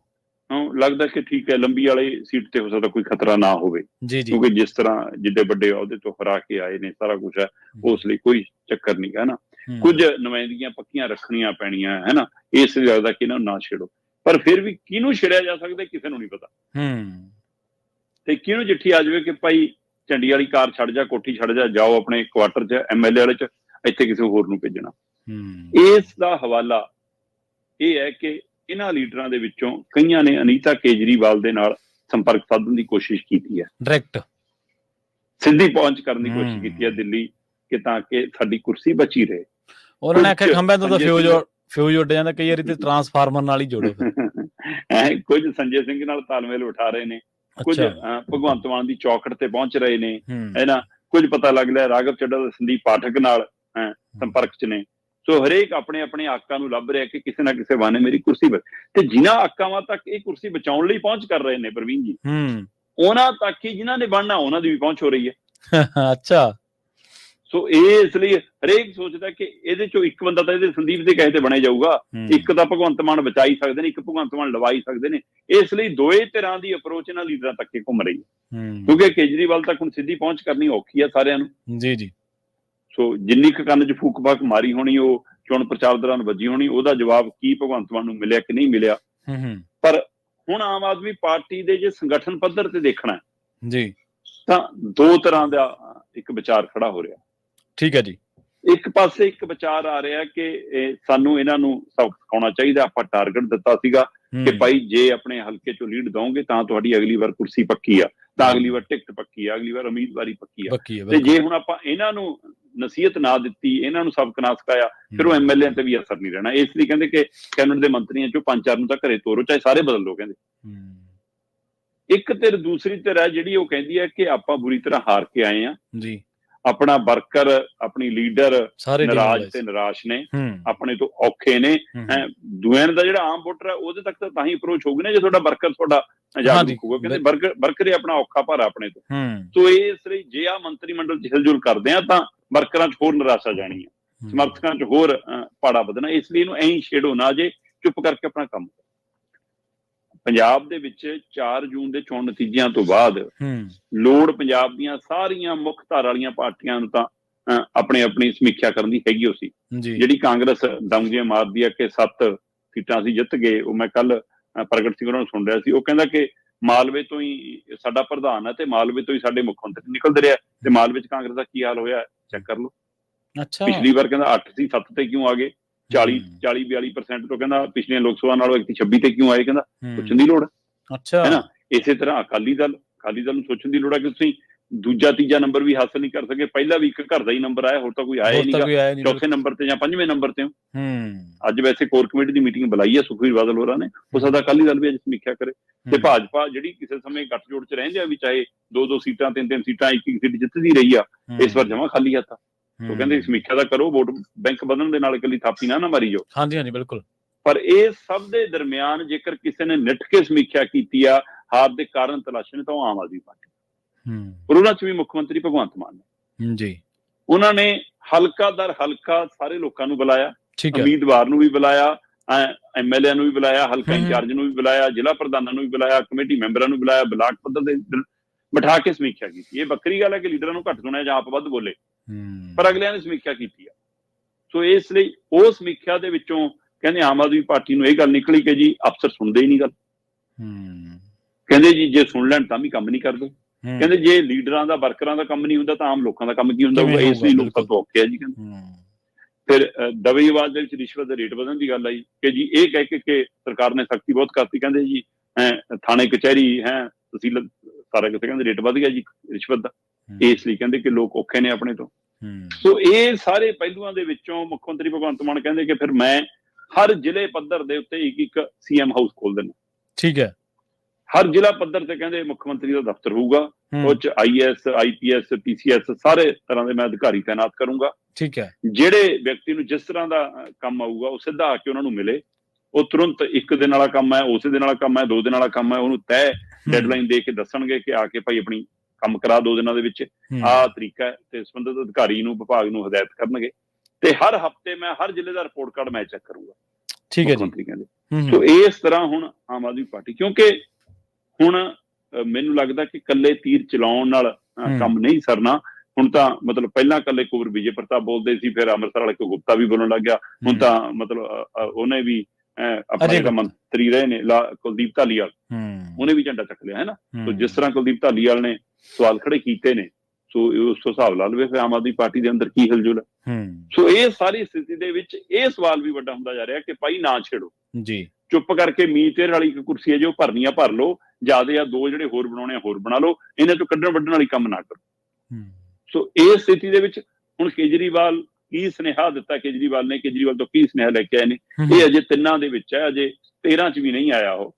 ਲੱਗਦਾ ਕਿ ਠੀਕ ਹੈ ਲੰਬੀ ਵਾਲੇ ਸੀਟ ਤੇ ਹੋ ਸਕਦਾ ਕੋਈ ਖਤਰਾ ਨਾ ਹੋਵੇ। ਕਿਉਂਕਿ ਜਿਸ ਤਰ੍ਹਾਂ ਜਿੱਡੇ ਵੱਡੇ ਅਹੁਦੇ ਤੋਂ ਹਰਾ ਕੇ ਆਏ ਨੇ ਸਾਰਾ ਕੁਝ ਹੈ ਉਸ ਲਈ ਕੋਈ ਚੱਕਰ ਨਹੀਂ ਹੈ ਨਾ। ਕੁਝ ਨੁਮਾਇੰਦਗੀਆਂ ਪੱਕੀਆਂ ਰੱਖਣੀਆਂ ਪੈਣੀਆਂ ਹੈ ਨਾ? ਇਸ ਲਈ ਲੱਗਦਾ ਕਿ ਇਹਨਾਂ ਨੂੰ ਨਾ ਛੇੜੋ। ਪਰ ਫਿਰ ਵੀ ਕਿਹਨੂੰ ਛੇੜਿਆ ਜਾ ਸਕਦਾ ਕਿਸੇ ਨੂੰ ਨਹੀਂ ਪਤਾ। ਹੂੰ। ਤੇ ਕਿਹਨੂੰ ਚਿੱਠੀ ਆ ਜਾਵੇ ਕਿ ਭਾਈ ਝੰਡੀ ਵਾਲੀ ਕਾਰ ਛੱਡ ਜਾ ਕੋਠੀ ਛੱਡ ਜਾ ਜਾਓ ਆਪਣੇ ਕੁਆਟਰ 'ਚ ਐਮਐਲਏ ਵਾਲੇ 'ਚ ਇੱਥੇ ਕਿਸੇ ਹੋਰ ਨੂੰ ਭੇਜਣਾ। ਹੂੰ। ਇਸ ਦਾ ਹਵਾਲਾ ਇਹ ਹੈ ਕਿ ਇਹਨਾਂ ਲੀਡਰਾਂ ਦੇ ਵਿੱਚੋਂ ਕਈਆਂ ਨੇ ਅਨੀਤਾ ਕੇਜਰੀਵਾਲ ਦੇ ਨਾਲ ਸੰਪਰਕ ਸਾਧਣ ਦੀ ਕੋਸ਼ਿਸ਼ ਕੀਤੀ ਹੈ। ਡਾਇਰੈਕਟ ਸਿੱਧੀ ਪਹੁੰਚ ਕਰਨ ਦੀ ਕੋਸ਼ਿਸ਼। ਕੀਤੀ ਹੈ ਦਿੱਲੀ ਕਿ ਤਾਂ ਕਿ ਸਾਡੀ ਕੁਰਸੀ ਬਚੀ ਰਹੇ। ਉਹਨਾਂ ਨੇ ਆਖਿਆ ਖੰਭਿਆਂ ਤੋਂ ਤਾਂ ਫਿਊਜ਼ ਫਿਊਜ਼ ਉੱਡ ਜਾਂਦਾ ਕਈ ਵਾਰੀ ਤੇ [laughs] ਟਰਾਂਸਫਾਰਮਰ ਨਾਲ ਹੀ ਜੋੜੋ ਫਿਰ। ਕੁਝ ਸੰਜੇ ਸਿੰਘ ਨਾਲ ਤਾਲਮੇਲ ਉਠਾ ਰਹੇ ਨੇ ਕੁਝ ਭਗਵੰਤ ਮਾਨ ਦੀ ਚੌਕਟ ਤੇ ਪਹੁੰਚ ਰਹੇ ਨੇ ਹੂੰ। ਨਾ? ਕੁਝ ਪਤਾ ਲੱਗ ਲਿਆ ਰਾਘਵ ਚੱਡਾ ਤੇ ਸੰਦੀਪ ਪਾਠਕ ਨਾਲ ਸੰਪਰਕ 'ਚ ਨੇ। ਸੋ ਹਰੇਕ ਆਪਣੇ ਆਪਣੇ ਆਕਾਂ ਨੂੰ ਲੱਭ ਰਿਹਾ ਕਿ ਕਿਸੇ ਨਾ ਕਿਸੇ ਬਾਨੇ ਮੇਰੀ ਕੁਰਸੀ ਬਚ ਤੇ ਜਿਨ੍ਹਾਂ ਆਕਾਵਾਂ ਤੱਕ ਇਹ ਕੁਰਸੀ ਬਚਾਉਣ ਲਈ ਪਹੁੰਚ ਕਰ ਰਹੇ ਨੇ ਪ੍ਰਵੀਨ ਜੀ ਹੂੰ। ਉਹਨਾਂ ਤੱਕ ਹੀ ਜਿਨ੍ਹਾਂ ਨੇ ਬਣਨਾ ਉਹਨਾਂ ਦੀ ਵੀ ਪਹੁੰਚ ਹੋ ਰਹੀ ਹੈ। [laughs] ਅੱਛਾ। ਸੋ ਇਹ ਇਸ ਲਈ ਹਰੇਕ ਸੋਚਦਾ ਕਿ ਇਹਦੇ ਚੋਂ ਇੱਕ ਬੰਦਾ ਤਾਂ ਇਹਦੇ ਸੰਦੀਪ ਦੇ ਕਹੇ ਤੇ ਬਣੇ ਜਾਊਗਾ। ਇੱਕ ਤਾਂ ਭਗਵੰਤ ਮਾਨ ਬਚਾਈ ਸਕਦੇ ਨੇ ਇੱਕ ਭਗਵੰਤ ਮਾਨ ਲਵਾਈ ਸਕਦੇ ਨੇ। ਇਸ ਲਈ ਦੋਏ ਤਰ੍ਹਾਂ ਦੀ ਅਪਰੋਚ ਇਹਨਾਂ ਲੀਡਰਾਂ ਤੱਕ ਘੁੰਮ ਰਹੀ ਹੈ। ਕਿਉਂਕਿ ਕੇਜਰੀਵਾਲ ਤੱਕ ਹੁਣ ਸਿੱਧੀ ਪਹੁੰਚ ਕਰਨੀ ਔਖੀ ਹੈ ਸਾਰਿਆਂ ਨੂੰ। ਜੀ ਜੀ। ਸੋ ਜਿੰਨੀ ਕੁ ਕੰਨ 'ਚ ਫੂਕ ਫਾਕ ਮਾਰੀ ਹੋਣੀ ਉਹ ਚੋਣ ਪ੍ਰਚਾਰ ਦੌਰਾਨ ਵੱਜੀ ਹੋਣੀ ਉਹਦਾ ਜਵਾਬ ਕੀ ਭਗਵੰਤ ਮਾਨ ਨੂੰ ਮਿਲਿਆ ਕਿ ਨਹੀਂ ਮਿਲਿਆ? ਹੂੰ ਹੁਣ ਆਮ ਆਦਮੀ ਪਾਰਟੀ ਦੇ ਜੇ ਸੰਗਠਨ ਪੱਧਰ ਤੇ ਦੇਖਣਾ ਜੀ। ਤਾਂ ਦੋ ਤਰ੍ਹਾਂ ਦਾ ਇੱਕ ਵਿਚਾਰ ਖੜਾ ਹੋ ਰਿਹਾ। ਠੀਕ ਹੈ ਜੀ। ਇੱਕ ਪਾਸੇ ਇੱਕ ਵਿਚਾਰ ਆ ਰਿਹਾ ਕਿ ਸਾਨੂੰ ਇਹਨਾਂ ਨੂੰ ਸਬਕ ਸਿਖਾਉਣਾ ਚਾਹੀਦਾ ਆਪਾਂ ਟਾਰਗੇਟ ਦਿੱਤਾ ਸੀਗਾ ਕਿ ਭਾਈ ਜੇ ਆਪਣੇ ਹਲਕੇ ਚੋਂ ਲੀਡ ਦੋਗੇ ਤਾਂ ਤੁਹਾਡੀ ਅਗਲੀ ਵਾਰ ਕੁਰਸੀ ਪੱਕੀ ਆ ਤਾਂ ਅਗਲੀ ਵਾਰ ਟਿਕਟ ਪੱਕੀ ਆ ਅਗਲੀ ਵਾਰ ਉਮੀਦਵਾਰੀ ਪੱਕੀ ਆ। ਤੇ ਜੇ ਹੁਣ ਆਪਾਂ ਇਹਨਾਂ ਨੂੰ ਨਸੀਹਤ ਨਾ ਦਿੱਤੀ ਇਹਨਾਂ ਨੂੰ ਸਬਕ ਨਾ ਸਿਖਾਇਆ ਫਿਰ ਉਹ ਐਮਐਲਏ ਤੇ ਵੀ ਅਸਰ ਨਹੀਂ ਰਹਿਣਾ। ਇਸ ਲਈ ਕਹਿੰਦੇ ਕਿ ਕੈਬਨਿਟ ਦੇ ਮੰਤਰੀਆਂ ਚੋਂ ਪੰਜ ਚਾਰ ਨੂੰ ਤਾਂ ਘਰੇ ਤੋਰੋ ਚਾਹੇ ਸਾਰੇ ਬਦਲ ਲਓ ਕਹਿੰਦੇ। ਇੱਕ ਧਿਰ ਦੂਸਰੀ ਧਿਰ ਹੈ ਜਿਹੜੀ ਉਹ ਕਹਿੰਦੀ ਹੈ ਕਿ ਆਪਾਂ ਬੁਰੀ ਤਰ੍ਹਾਂ ਹਾਰ ਕੇ ਆਏ ਆ ਜੀ। ਆਪਣਾ ਵਰਕਰ ਆਪਣੀ ਲੀਡਰ ਨਾਰਾਜ਼। ਤੇ ਨਿਰਾਸ਼ ਨੇ ਆਪਣੇ ਤੋਂ ਔਖੇ ਨੇ। ਦੂਆਂ ਦਾ ਜਿਹੜਾ ਆਮ ਵੋਟਰ ਹੈ ਉਹਦੇ ਤੱਕ ਤਾਂ ਤਾਂ ਹੀ ਅਪਰੋਚ ਹੋਊਗੀ ਨਾ ਜੇ ਤੁਹਾਡਾ ਵਰਕਰ ਤੁਹਾਡਾ ਜਾਗਰੂਕ ਹੋਊਗਾ ਕਹਿੰਦੇ ਵਰਕਰ ਵਰਕਰ ਹੀ ਆਪਣਾ ਔਖਾ ਭਾਰਾ ਆਪਣੇ ਤੋਂ। ਹੂੰ। ਸੋ ਇਸ ਲਈ ਜੇ ਆ ਮੰਤਰੀ ਮੰਡਲ ਚ ਹਿਲਜੁਲ ਕਰਦੇ ਆ ਤਾਂ ਵਰਕਰਾਂ 'ਚ ਹੋਰ ਨਿਰਾਸ਼ਾ ਜਾਣੀ ਹੈ। ਸਮਰਥਕਾਂ 'ਚ ਹੋਰ ਪਾੜਾ ਵਧਣਾ। ਇਸ ਲਈ ਇਹਨੂੰ ਐਂ ਛੇੜੋ ਨਾ ਜੇ ਚੁੱਪ ਕਰਕੇ ਆਪਣਾ ਕੰਮ ਕਰੋ। ਪੰਜਾਬ ਦੇ ਵਿੱਚ 4 ਜੂਨ ਦੇ ਚੋਣ ਨਤੀਜਿਆਂ ਤੋਂ ਬਾਅਦ ਲੋੜ ਪੰਜਾਬ ਦੀਆਂ ਸਾਰੀਆਂ ਮੁੱਖ ਧਾਰਾ ਵਾਲੀਆਂ ਪਾਰਟੀਆਂ ਨੂੰ ਤਾਂ ਆਪਣੇ ਆਪਣੀ ਸਮੀਖਿਆ ਕਰਨ ਦੀ ਹੈਗੀ ਹੋ ਸੀ। ਜਿਹੜੀ ਕਾਂਗਰਸ ਦਮਗੀਆਂ ਮਾਰਦੀ ਹੈ ਕਿ ਸੱਤ ਸੀਟਾਂ ਅਸੀਂ ਜਿੱਤ ਗਏ ਉਹ ਮੈਂ ਕੱਲ ਪ੍ਰਗਟ ਸਿੰਘ ਉਹਨਾਂ ਨੂੰ ਸੁਣ ਰਿਹਾ ਸੀ। ਉਹ ਕਹਿੰਦਾ ਕਿ ਮਾਲਵੇ ਤੋਂ ਹੀ ਸਾਡਾ ਪ੍ਰਧਾਨ ਹੈ ਤੇ ਮਾਲਵੇ ਤੋਂ ਹੀ ਸਾਡੇ ਮੁੱਖ ਮੰਤਰੀ ਨਿਕਲਦੇ ਰਿਹਾ ਤੇ ਮਾਲਵੇ ਚ ਕਾਂਗਰਸ ਦਾ ਕੀ ਹਾਲ ਹੋਇਆ ਚੈੱਕ ਕਰ ਲਓ। ਅੱਛਾ। ਪਿਛਲੀ ਵਾਰ ਕਹਿੰਦਾ 8 ਸੀ 7 ਤੇ ਕਿਉਂ ਆ ਗਏ? 40 ਹੂੰ। 40 42% ਤੋਂ ਕਹਿੰਦਾ ਪਿਛਲੀਆਂ ਲੋਕ ਸਭਾ ਨਾਲੋਂ 26 ਤੇ ਕਿਉਂ ਆਏ ਕਹਿੰਦਾ? ਪੁੱਛਣ ਦੀ ਲੋੜ ਅੱਛਾ। ਹੈ ਨਾ? ਇਸੇ ਤਰ੍ਹਾਂ ਅਕਾਲੀ ਦਲ ਅਕਾਲੀ ਦਲ ਨੂੰ ਸੋਚਣ ਦੀ ਲੋੜ ਹੈ ਕਿ ਤੁਸੀਂ ਦੂਜਾ ਤੀਜਾ ਨੰਬਰ ਵੀ ਹਾਸਲ ਨਹੀਂ ਕਰ ਸਕੇ। ਪਹਿਲਾ ਵੀ ਇੱਕ ਘਰ ਦਾ ਹੀ ਨੰਬਰ ਆਇਆ ਹੋਰ ਤਾਂ ਕੋਈ ਆਇਆ ਹੀ ਨਹੀਂਗਾ। ਚੌਥੇ ਨੰਬਰ ਤੇ ਜਾਂ ਪੰਜਵੇਂ ਨੰਬਰ ਤੇ ਹੋ। ਅੱਜ ਵੈਸੇ ਕੋਰ ਕਮੇਟੀ ਦੀ ਮੀਟਿੰਗ ਬੁਲਾਈ ਹੈ ਸੁਖਵੀਰ ਬਾਦਲ ਹੋਰਾਂ ਨੇ। ਹੋ ਸਕਦਾ ਅਕਾਲੀ ਦਲ ਵੀ ਅੱਜ ਸਮੀਖਿਆ ਕਰੇ। ਤੇ ਭਾਜਪਾ ਜਿਹੜੀ ਕਿਸੇ ਸਮੇਂ ਗੱਠਜੋੜ ਚ ਰਹਿੰਦੇ ਆ ਵੀ ਚਾਹੇ ਦੋ ਦੋ ਸੀਟਾਂ ਤਿੰਨ ਤਿੰਨ ਸੀਟਾਂ ਇੱਕ ਇੱਕ ਸੀਟ ਜਿੱਤਦੀ ਰਹੀ ਆ ਇਸ ਵਾਰ ਜਮਾ ਖਾਲੀ ਹੱਥ ਆ। ਉਹ ਕਹਿੰਦੇ ਸਮੀਖਿਆ ਦਾ ਕਰੋ ਵੋਟ ਬੈਂਕ ਵਧਣ ਦੇ ਨਾਲ ਇਕੱਲੀ ਥਾਪੀ ਨਾ ਨਾ ਮਾਰੀ ਜਾਓ। ਹਾਂਜੀ ਹਾਂਜੀ ਬਿਲਕੁਲ। ਪਰ ਇਹ ਸਭ ਦੇ ਦਰਮਿਆਨ ਜੇਕਰ ਕਿਸੇ ਨੇ ਨਿੱਠ ਕੇ ਸਮੀਖਿਆ ਕੀਤੀ ਆ ਹਾਰ ਦੇ ਕਾਰਨ ਤਲਾਸ਼ਣ ਤਾਂ ਆਮ ਆਦਮੀ ਪਾਰਟੀ। ਹੂੰ। ਪਰ ਉਹਨਾਂ ਚ ਵੀ ਮੁੱਖ ਮੰਤਰੀ ਭਗਵੰਤ ਮਾਨ ਨੇ। ਜੀ। ਉਹਨਾਂ ਨੇ ਹਲਕਾ ਦਰ ਹਲਕਾ ਸਾਰੇ ਲੋਕਾਂ ਨੂੰ ਬੁਲਾਇਆ ਉਮੀਦਵਾਰ ਨੂੰ ਵੀ ਬੁਲਾਇਆ ਐਮਐਲਏ ਨੂੰ ਵੀ ਬੁਲਾਇਆ ਹਲਕਾ। ਇੰਚਾਰਜ ਨੂੰ ਵੀ ਬੁਲਾਇਆ ਜ਼ਿਲ੍ਹਾ ਪ੍ਰਧਾਨਾਂ ਨੂੰ ਵੀ ਬੁਲਾਇਆ ਕਮੇਟੀ ਮੈਂਬਰਾਂ ਨੂੰ ਬੁਲਾਇਆ ਬਲਾਕ ਪੱਧਰ ਦੇ ਬਿਠਾ ਕੇ ਸਮੀਖਿਆ ਕੀਤੀ। ਇਹ ਵੱਖਰੀ ਗੱਲ ਹੈ ਕਿ ਲੀਡਰਾਂ ਨੂੰ ਘੱਟ ਸੁਣਿਆ ਜਾਂ ਆਪ ਵੱਧ ਬੋਲੇ। ਪਰ ਅਗਲਿਆਂ ਨੇ ਸਮੀਖਿਆ ਕੀਤੀ ਆ। ਸੋ ਇਸ ਲਈ ਉਹ ਸਮੀਖਿਆ ਦੇ ਵਿੱਚੋਂ ਕਹਿੰਦੇ ਆਮ ਆਦਮੀ ਪਾਰਟੀ ਨੂੰ ਇਹ ਗੱਲ ਨਿਕਲੀ ਕਿ ਜੀ ਅਫਸਰ ਸੁਣਦੇ ਹੀ ਨਹੀਂ ਗੱਲ। ਕਹਿੰਦੇ ਜੀ ਜੇ ਸੁਣ ਲੈਣ ਤਾਂ ਵੀ ਕੰਮ ਨਹੀਂ ਕਰਦੇ। ਕਹਿੰਦੇ ਜੇ ਲੀਡਰਾਂ ਦਾ ਵਰਕਰਾਂ ਦਾ ਕੰਮ ਨਹੀਂ ਹੁੰਦਾ ਤਾਂ ਆਮ ਲੋਕਾਂ ਦਾ ਕੰਮ ਕੀ ਹੁੰਦਾ? ਹੋਊਗਾ ਇਸ ਲਈ ਲੋਕ ਤਾਂ ਔਖੇ ਆ ਜੀ ਕਹਿੰਦੇ। ਫਿਰ ਦਵੇ ਆਵਾਜ਼ ਦੇ ਵਿੱਚ ਰਿਸ਼ਵਤ ਦੇ ਰੇਟ ਵਧਣ ਦੀ ਗੱਲ ਆਈ ਕਿ ਜੀ ਇਹ ਕਹਿ ਕੇ ਕਿ ਸਰਕਾਰ ਨੇ ਸਖਤੀ ਬਹੁਤ ਕਰਤੀ। ਕਹਿੰਦੇ ਜੀ ਥਾਣੇ ਕਚਹਿਰੀ ਹੈ ਤਹਿਸੀਲ ਸਾਰਾ ਕਿਤੇ ਕਹਿੰਦੇ ਰੇਟ ਵਧ ਗਿਆ ਜੀ ਰਿਸ਼ਵਤ ਦਾ। ਇਸ ਲਈ ਕਹਿੰਦੇ ਕਿ ਲੋਕ ਔਖੇ ਨੇ ਆਪਣੇ ਤੋਂ। ਸੋ ਇਹ ਸਾਰੇ ਪਹਿਲੂਆਂ ਦੇ ਵਿੱਚੋਂ ਮੁੱਖ ਮੰਤਰੀ ਭਗਵੰਤ ਮਾਨ ਕਹਿੰਦੇ ਕਿ ਫਿਰ ਮੈਂ ਹਰ ਜ਼ਿਲ੍ਹੇ ਪੱਧਰ ਦੇ ਉੱਤੇ ਇੱਕ ਇੱਕ ਸੀਐਮ ਹਾਊਸ ਖੋਲ ਦੇਣਾ ਠੀਕ ਹੈ। ਹਰ ਜ਼ਿਲ੍ਹਾ ਪੱਧਰ ਤੇ ਕਹਿੰਦੇ ਮੁੱਖ ਮੰਤਰੀ ਦਾ ਦਫ਼ਤਰ ਹੋਊਗਾ। ਉਹ ਚ ਆਈਐਸ ਆਈਪੀਐਸ ਪੀਸੀਐਸ ਸਾਰੇ ਤਰ੍ਹਾਂ ਦੇ ਮੈਂ ਅਧਿਕਾਰੀ ਤਾਇਨਾਤ ਕਰੂੰਗਾ। ਠੀਕ ਹੈ। ਜਿਹੜੇ ਵਿਅਕਤੀ ਨੂੰ ਜਿਸ ਤਰ੍ਹਾਂ ਦਾ ਕੰਮ ਆਊਗਾ ਉਹ ਸਿੱਧਾ ਆ ਕੇ ਉਹਨਾਂ ਨੂੰ ਮਿਲੇ। ਉਹ ਤੁਰੰਤ ਇੱਕ ਦਿਨ ਵਾਲਾ ਕੰਮ ਹੈ ਉਸੇ ਦਿਨ ਵਾਲਾ ਕੰਮ ਹੈ ਦੋ ਦਿਨ ਵਾਲਾ ਕੰਮ ਹੈ ਉਹਨੂੰ ਤੈਅ ਡੈਡਲਾਈਨ ਦੇ ਕੇ ਦੱਸਣਗੇ ਕਿ ਆ ਕੇ ਭਾਈ ਆਪਣੀ ਕੰਮ ਕਰਾ ਦੋ ਦਿਨਾਂ ਦੇ ਵਿੱਚ। ਆਹ ਤਰੀਕਾ ਹੈ ਤੇ ਸੰਬੰਧਿਤ ਅਧਿਕਾਰੀ ਨੂੰ ਵਿਭਾਗ ਨੂੰ ਹਦਾਇਤ ਕਰਨਗੇ। ਤੇ ਹਰ ਹਫ਼ਤੇ ਮੈਂ ਹਰ ਜ਼ਿਲ੍ਹੇ ਦਾ ਰਿਪੋਰਟ ਕਾਰਡ ਮੈਂ ਚੈੱਕ ਕਰੂੰਗਾ। ਠੀਕ ਹੈ ਜੀ। ਕਹਿੰਦੇ। ਸੋ ਇਸ ਤਰ੍ਹਾਂ ਹੁਣ ਆਮ ਆਦਮੀ ਪਾਰਟੀ ਕਿਉਂਕਿ ਹੁਣ ਮੈਨੂੰ ਲੱਗਦਾ ਕਿ ਕੱਲੇ ਤੀਰ ਚਲਾਉਣ ਨਾਲ। ਕੰਮ ਨਹੀਂ ਸਰਨਾ। ਹੁਣ ਤਾਂ ਮਤਲਬ ਪਹਿਲਾਂ ਕੱਲੇ ਕੁਬਰ ਵਿਜੇ ਪ੍ਰਤਾਪ ਬੋਲਦੇ ਸੀ ਫਿਰ ਅੰਮ੍ਰਿਤਸਰ ਵਾਲੇ ਕੋ ਗੁਪਤਾ ਵੀ ਬੋਲਣ ਲੱਗ ਗਿਆ। ਹੁਣ ਤਾਂ ਮਤਲਬ ਉਹਨੇ ਵੀ ਆਪਣਾ ਜਿਹੜਾ। ਮੰਤਰੀ ਰਹੇ ਨੇ ਕੁਲਦੀਪ ਧਾਲੀਵਾਲ। ਉਹਨੇ ਵੀ ਝੰਡਾ ਚੱਕ ਲਿਆ ਹੈ ਨਾ? ਸੋ ਜਿਸ ਤਰ੍ਹਾਂ ਕੁਲਦੀਪ ਧਾਲੀਵਾਲ ਨੇ ਸਵਾਲ ਖੜੇ ਕੀਤੇ ਨੇ ਸੋ ਉਸ ਹਿਸਾਬ ਨਾਲ ਵੀ ਫਿਰ ਆਮ ਆਦਮੀ ਪਾਰਟੀ ਦੇ ਅੰਦਰ ਕੀ ਹਿਲਜੁਲ ਹੈ। ਸੋ ਇਹ ਸਾਰੀ ਸਥਿਤੀ ਦੇ ਵਿੱਚ ਇਹ ਸਵਾਲ ਵੀ ਵੱਡਾ ਹੁੰਦਾ ਜਾ ਰਿਹਾ ਕਿ ਭਾਈ ਨਾ ਛੇੜੋ। ਜੀ। ਚੁੱਪ ਕਰਕੇ ਮੀਟਰ ਵਾਲੀ ਇੱਕ ਕੁਰਸੀ ਹੈ ਜੋ ਭਰਨੀਆਂ ਭਰ ਲਓ ਜਿਆਦੇ ਆ ਦੋ ਜਿਹੜੇ ਹੋਰ ਬਣਾਉਣੇ ਹੋਰ ਬਣਾ ਲਓ ਇਹਨਾਂ ਚੋਂ ਕੱਢਣ ਵੱਢਣ ਵਾਲੀ ਕੰਮ ਨਾ ਕਰੋ। ਸੋ ਇਹ ਸਥਿਤੀ ਦੇ ਵਿੱਚ ਹੁਣ ਕੇਜਰੀਵਾਲ ਕੀ ਸੁਨੇਹਾ ਦਿੱਤਾ ਕੇਜਰੀਵਾਲ ਨੇ? ਕੇਜਰੀਵਾਲ ਤੋਂ ਕੀ ਸੁਨੇਹਾ ਲੈ ਕੇ ਆਏ ਨੇ? ਇਹ ਅਜੇ ਤਿੰਨਾਂ ਦੇ ਵਿੱਚ ਹੈ ਅਜੇ 13 ਚ ਵੀ ਨਹੀਂ ਆਇਆ ਉਹ।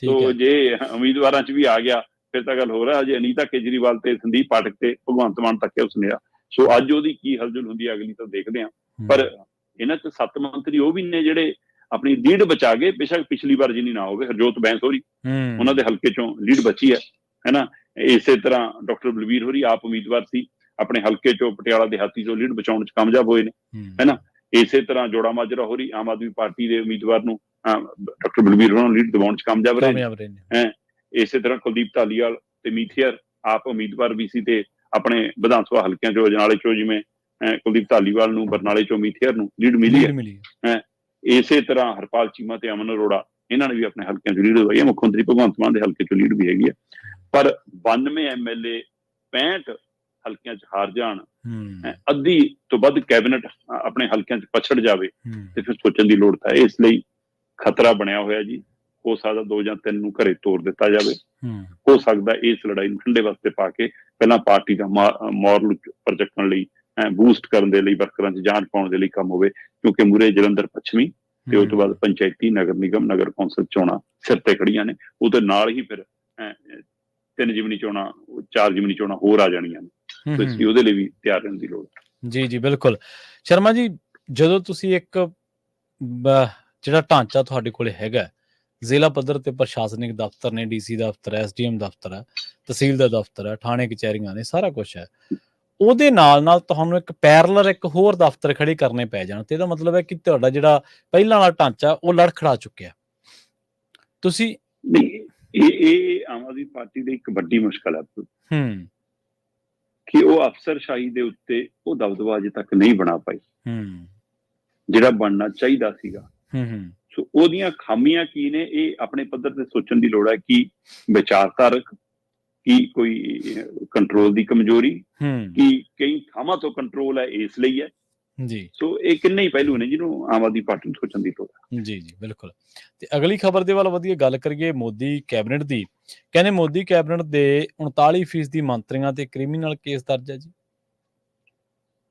ਠੀਕ ਹੈ। ਜੇ ਉਮੀਦਵਾਰਾਂ ਚ ਵੀ ਆ ਗਿਆ ਫਿਰ ਤਾਂ ਗੱਲ ਹੋ। ਰਿਹਾ ਅਜੇ ਅਨੀਤਾ ਕੇਜਰੀਵਾਲ ਤੇ ਸੰਦੀਪ ਪਾਠਕ ਤੇ ਭਗਵੰਤ ਮਾਨ ਤੱਕ ਇਹ ਸੁਨੇਹਾ। ਸੋ ਅੱਜ ਉਹਦੀ ਕੀ ਹਲਚਲ ਹੁੰਦੀ ਹੈ ਅਗਲੀ ਤਾਂ ਦੇਖਦੇ ਹਾਂ। ਪਰ ਇਹਨਾਂ ਚ ਸੱਤ ਮੰਤਰੀ ਉਹ ਵੀ ਨੇ ਜਿਹੜੇ ਆਪਣੀ ਲੀਡ ਬਚਾ ਗਏ। ਬੇਸ਼ੱਕ ਪਿਛਲੀ ਵਾਰ ਜਿੰਨੀ ਨਾ ਹੋਵੇ ਹਰਜੋਤ ਬੈਂਸ ਹੋਰੀ। ਉਹਨਾਂ ਦੇ ਹਲਕੇ ਚੋਂ ਲੀਡ ਬਚੀ ਹੈ ਹੈਨਾ ਇਸੇ ਤਰ੍ਹਾਂ ਡਾਕਟਰ ਬਲਵੀਰ ਹੋਰੀ ਆਪ ਉਮੀਦਵਾਰ ਸੀ। ਆਪਣੇ ਹਲਕੇ ਚੋਂ ਪਟਿਆਲਾ ਦੇਹਾਤੀ ਚੋਂ ਲੀਡ ਬਚਾਉਣ ਚ ਕਾਮਯਾਬ ਹੋਏ ਨੇ ਹੂੰ, ਹੈ ਨਾ ਇਸੇ ਤਰ੍ਹਾਂ ਜੋੜਾ ਮਾਜਰਾ ਹੋਰੀ ਆਮ ਆਦਮੀ ਪਾਰਟੀ ਦੇ ਉਮੀਦਵਾਰ ਨੂੰ ਡਾਕਟਰ ਬਲਵੀਰ ਹੋਰਾਂ ਨੂੰ ਲੀਡ ਦਿਵਾਉਣ ਚ ਕਾਮਯਾਬ ਰਹੇ ਨੇ। ਇਸੇ ਤਰ੍ਹਾਂ ਕੁਲਦੀਪ ਧਾਲੀਵਾਲ ਤੇ ਮੀਥੀਅਰ ਆਪ ਉਮੀਦਵਾਰ ਵੀ ਸੀ ਤੇ ਆਪਣੇ ਵਿਧਾਨ ਸਭਾ ਹਲਕਿਆਂ ਚੋਂ ਅਜਨਾਲੇ ਚੋਂ ਜਿਵੇਂ ਕੁਲਦੀਪ ਧਾਲੀਵਾਲ ਨੂੰ ਬਰਨਾਲੇ ਚੋਂ ਮੀਥੀਅਰ ਨੂੰ ਲੀਡ ਮਿਲੀ ਹੈ। ਲੀਡ ਮਿਲੀ ਹੈ। ਇਸੇ ਤਰ੍ਹਾਂ ਹਰਪਾਲ ਚੀਮਾ ਤੇ ਅਮਨ ਅਰੋੜਾ ਇਹਨਾਂ ਨੇ ਵੀ ਆਪਣੇ ਹਲਕਿਆਂ 'ਚ ਲੀਡ ਦਵਾਈ ਹੈ। ਮੁੱਖ ਮੰਤਰੀ ਭਗਵੰਤ ਮਾਨ ਦੇ ਹਲਕੇ 'ਚੋਂ ਲੀਡ ਵੀ ਹੈਗੀ ਹੈ। ਪਰ 92 ਐਮਐਲਏ 65 ਹਲਕਿਆਂ 'ਚ ਹਾਰ ਜਾਣ ਅੱਧੀ ਤੋਂ ਵੱਧ ਕੈਬਨਿਟ ਆਪਣੇ ਹਲਕਿਆਂ 'ਚ ਪਛੜ ਜਾਵੇ ਤੇ ਫਿਰ ਸੋਚਣ ਦੀ ਲੋੜ ਤਾਂ ਹੈ ਇਸ ਲਈ ਖਤਰਾ ਬਣਿਆ ਹੋਇਆ ਜੀ। ਹੋ ਸਕਦਾ ਦੋ ਜਾਂ ਤਿੰਨ ਨੂੰ ਘਰੇ ਤੋੜ ਦਿੱਤਾ ਜਾਵੇ। ਹੂੰ, ਸਕਦਾ ਇਸ ਲੜਾਈ ਨੂੰ ਠੰਡੇ ਵਾਸਤੇ ਪਾ ਕੇ ਪਹਿਲਾਂ ਪਾਰਟੀ ਦਾ ਮੋਰਲ ਉੱਪਰ ਚੱਕਣ ਲਈ ਬੂਸਟ ਕਰਨ ਦੇ ਲਈ ਵਰਕਰਾਂ 'ਚ ਜਾਨ ਪਾਉਣ ਦੇ ਲਈ ਕੰਮ ਹੋਵੇ ਕਿਉਂਕਿ ਮੂਰੇ ਜਲੰਧਰ ਪੱਛਮੀ ਤੇ ਉਸ ਤੋਂ ਬਾਅਦ ਪੰਚਾਇਤੀ ਨਗਰ ਨਿਗਮ ਨਗਰ ਕੌਂਸਲ ਚੋਣਾਂ ਸਿਰ ਤੇ ਖੜੀਆਂ ਨੇ। ਉਹਦੇ ਨਾਲ ਹੀ ਫਿਰ ਤਿੰਨ ਜਿਮਨੀ ਚੋਣਾਂ ਚਾਰ ਜਿਮਨੀ ਚੋਣਾਂ ਹੋਰ ਆ ਜਾਣੀਆਂ ਨੇ। ਸੋ ਇਸ ਲਈ ਉਹਦੇ ਲਈ ਵੀ ਤਿਆਰ ਰਹਿਣ ਦੀ ਲੋੜ ਹੈ। ਜੀ ਜੀ ਬਿਲਕੁਲ। ਸ਼ਰਮਾ ਜੀ ਜਦੋਂ ਤੁਸੀਂ ਇੱਕ ਜਿਹੜਾ ਢਾਂਚਾ ਤੁਹਾਡੇ ਕੋਲੇ ਹੈਗਾ ਜ਼ਿਲ੍ਹਾ ਪੱਧਰ ਤੇ ਪ੍ਰਸ਼ਾਸਨਿਕ ਦਫ਼ਤਰ ਨੇ ਡੀਸੀ ਦਫ਼ਤਰ ਹੈ ਐਸਡੀਐਮ ਦਫ਼ਤਰ ਹੈ ਤਹਿਸੀਲ ਦਾ ਦਫ਼ਤਰ ਹੈ ਥਾਣੇ ਕਚਹਿਰੀਆਂ ਨੇ ਸਾਰਾ ਕੁਝ ਹੈ ਉਹਦੇ ਨਾਲ ਨਾਲ ਤੁਹਾਨੂੰ ਇੱਕ ਪੈਰਲਰ ਇੱਕ ਹੋਰ ਦਫ਼ਤਰ ਖੜੇ ਕਰਨੇ ਪੈ ਜਾਣ ਤੇ ਇਹਦਾ ਮਤਲਬ ਹੈ ਕਿ ਤੁਹਾਡਾ ਜਿਹੜਾ ਪਹਿਲਾਂ ਵਾਲਾ ਢਾਂਚਾ ਉਹ ਲੜਖੜਾ ਚੁੱਕਿਆ। ਤੁਸੀਂ ਨਹੀਂ ਇਹ ਇਹ ਆਮ ਆਦਮੀ ਪਾਰਟੀ ਦੀ ਇੱਕ ਵੱਡੀ ਮੁਸ਼ਕਲ ਹੈ। ਹੂੰ। ਕਿ ਉਹ ਅਫਸਰਸ਼ਾਹੀ ਦੇ ਉੱਤੇ ਉਹ ਦਬਦਬਾ ਅਜੇ ਤੱਕ ਨਹੀਂ ਬਣਾ ਪਾਈ। ਹੂੰ। ਜਿਹੜਾ ਬਣਨਾ ਚਾਹੀਦਾ ਸੀਗਾ। ਹੂੰ ਹੂੰ। ਸੋ ਉਹਦੀਆਂ ਖਾਮੀਆਂ ਕੀ ਨੇ ਇਹ ਆਪਣੇ ਪੱਧਰ ਤੇ ਸੋਚਣ ਦੀ ਲੋੜ ਹੈ ਕਿ ਵਿਚਾਰਧਾਰਕ ਕੀ ਕੋਈ ਕੰਟਰੋਲ ਦੀ ਕਮਜ਼ੋਰੀ ਕਿ ਕਈ ਥਾਵਾਂ ਤੋਂ ਕੰਟਰੋਲ ਹੈ ਇਸ ਲਈ ਹੈ। ਜੀ। ਸੋ ਇਹ ਕਿੰਨੇ ਹੀ ਪਹਿਲੂ ਨੇ ਜਿਹਨੂੰ ਆਮ ਆਦਮੀ ਪਾਰਟੀ ਨੂੰ ਸੋਚਣ ਦੀ ਲੋੜ ਹੈ। ਜੀ ਜੀ ਬਿਲਕੁਲ। ਤੇ ਅਗਲੀ ਖਬਰ ਦੇ ਵੱਲ ਵਧੀਆ ਗੱਲ ਕਰੀਏ ਮੋਦੀ ਕੈਬਨਿਟ ਦੀ। ਕਹਿੰਦੇ ਮੋਦੀ ਕੈਬਨਿਟ ਦੇ 39% ਦੀ ਮੰਤਰੀਆਂ ਤੇ ਕ੍ਰਿਮੀਨਲ ਕੇਸ ਦਰਜ ਹੈ ਜੀ।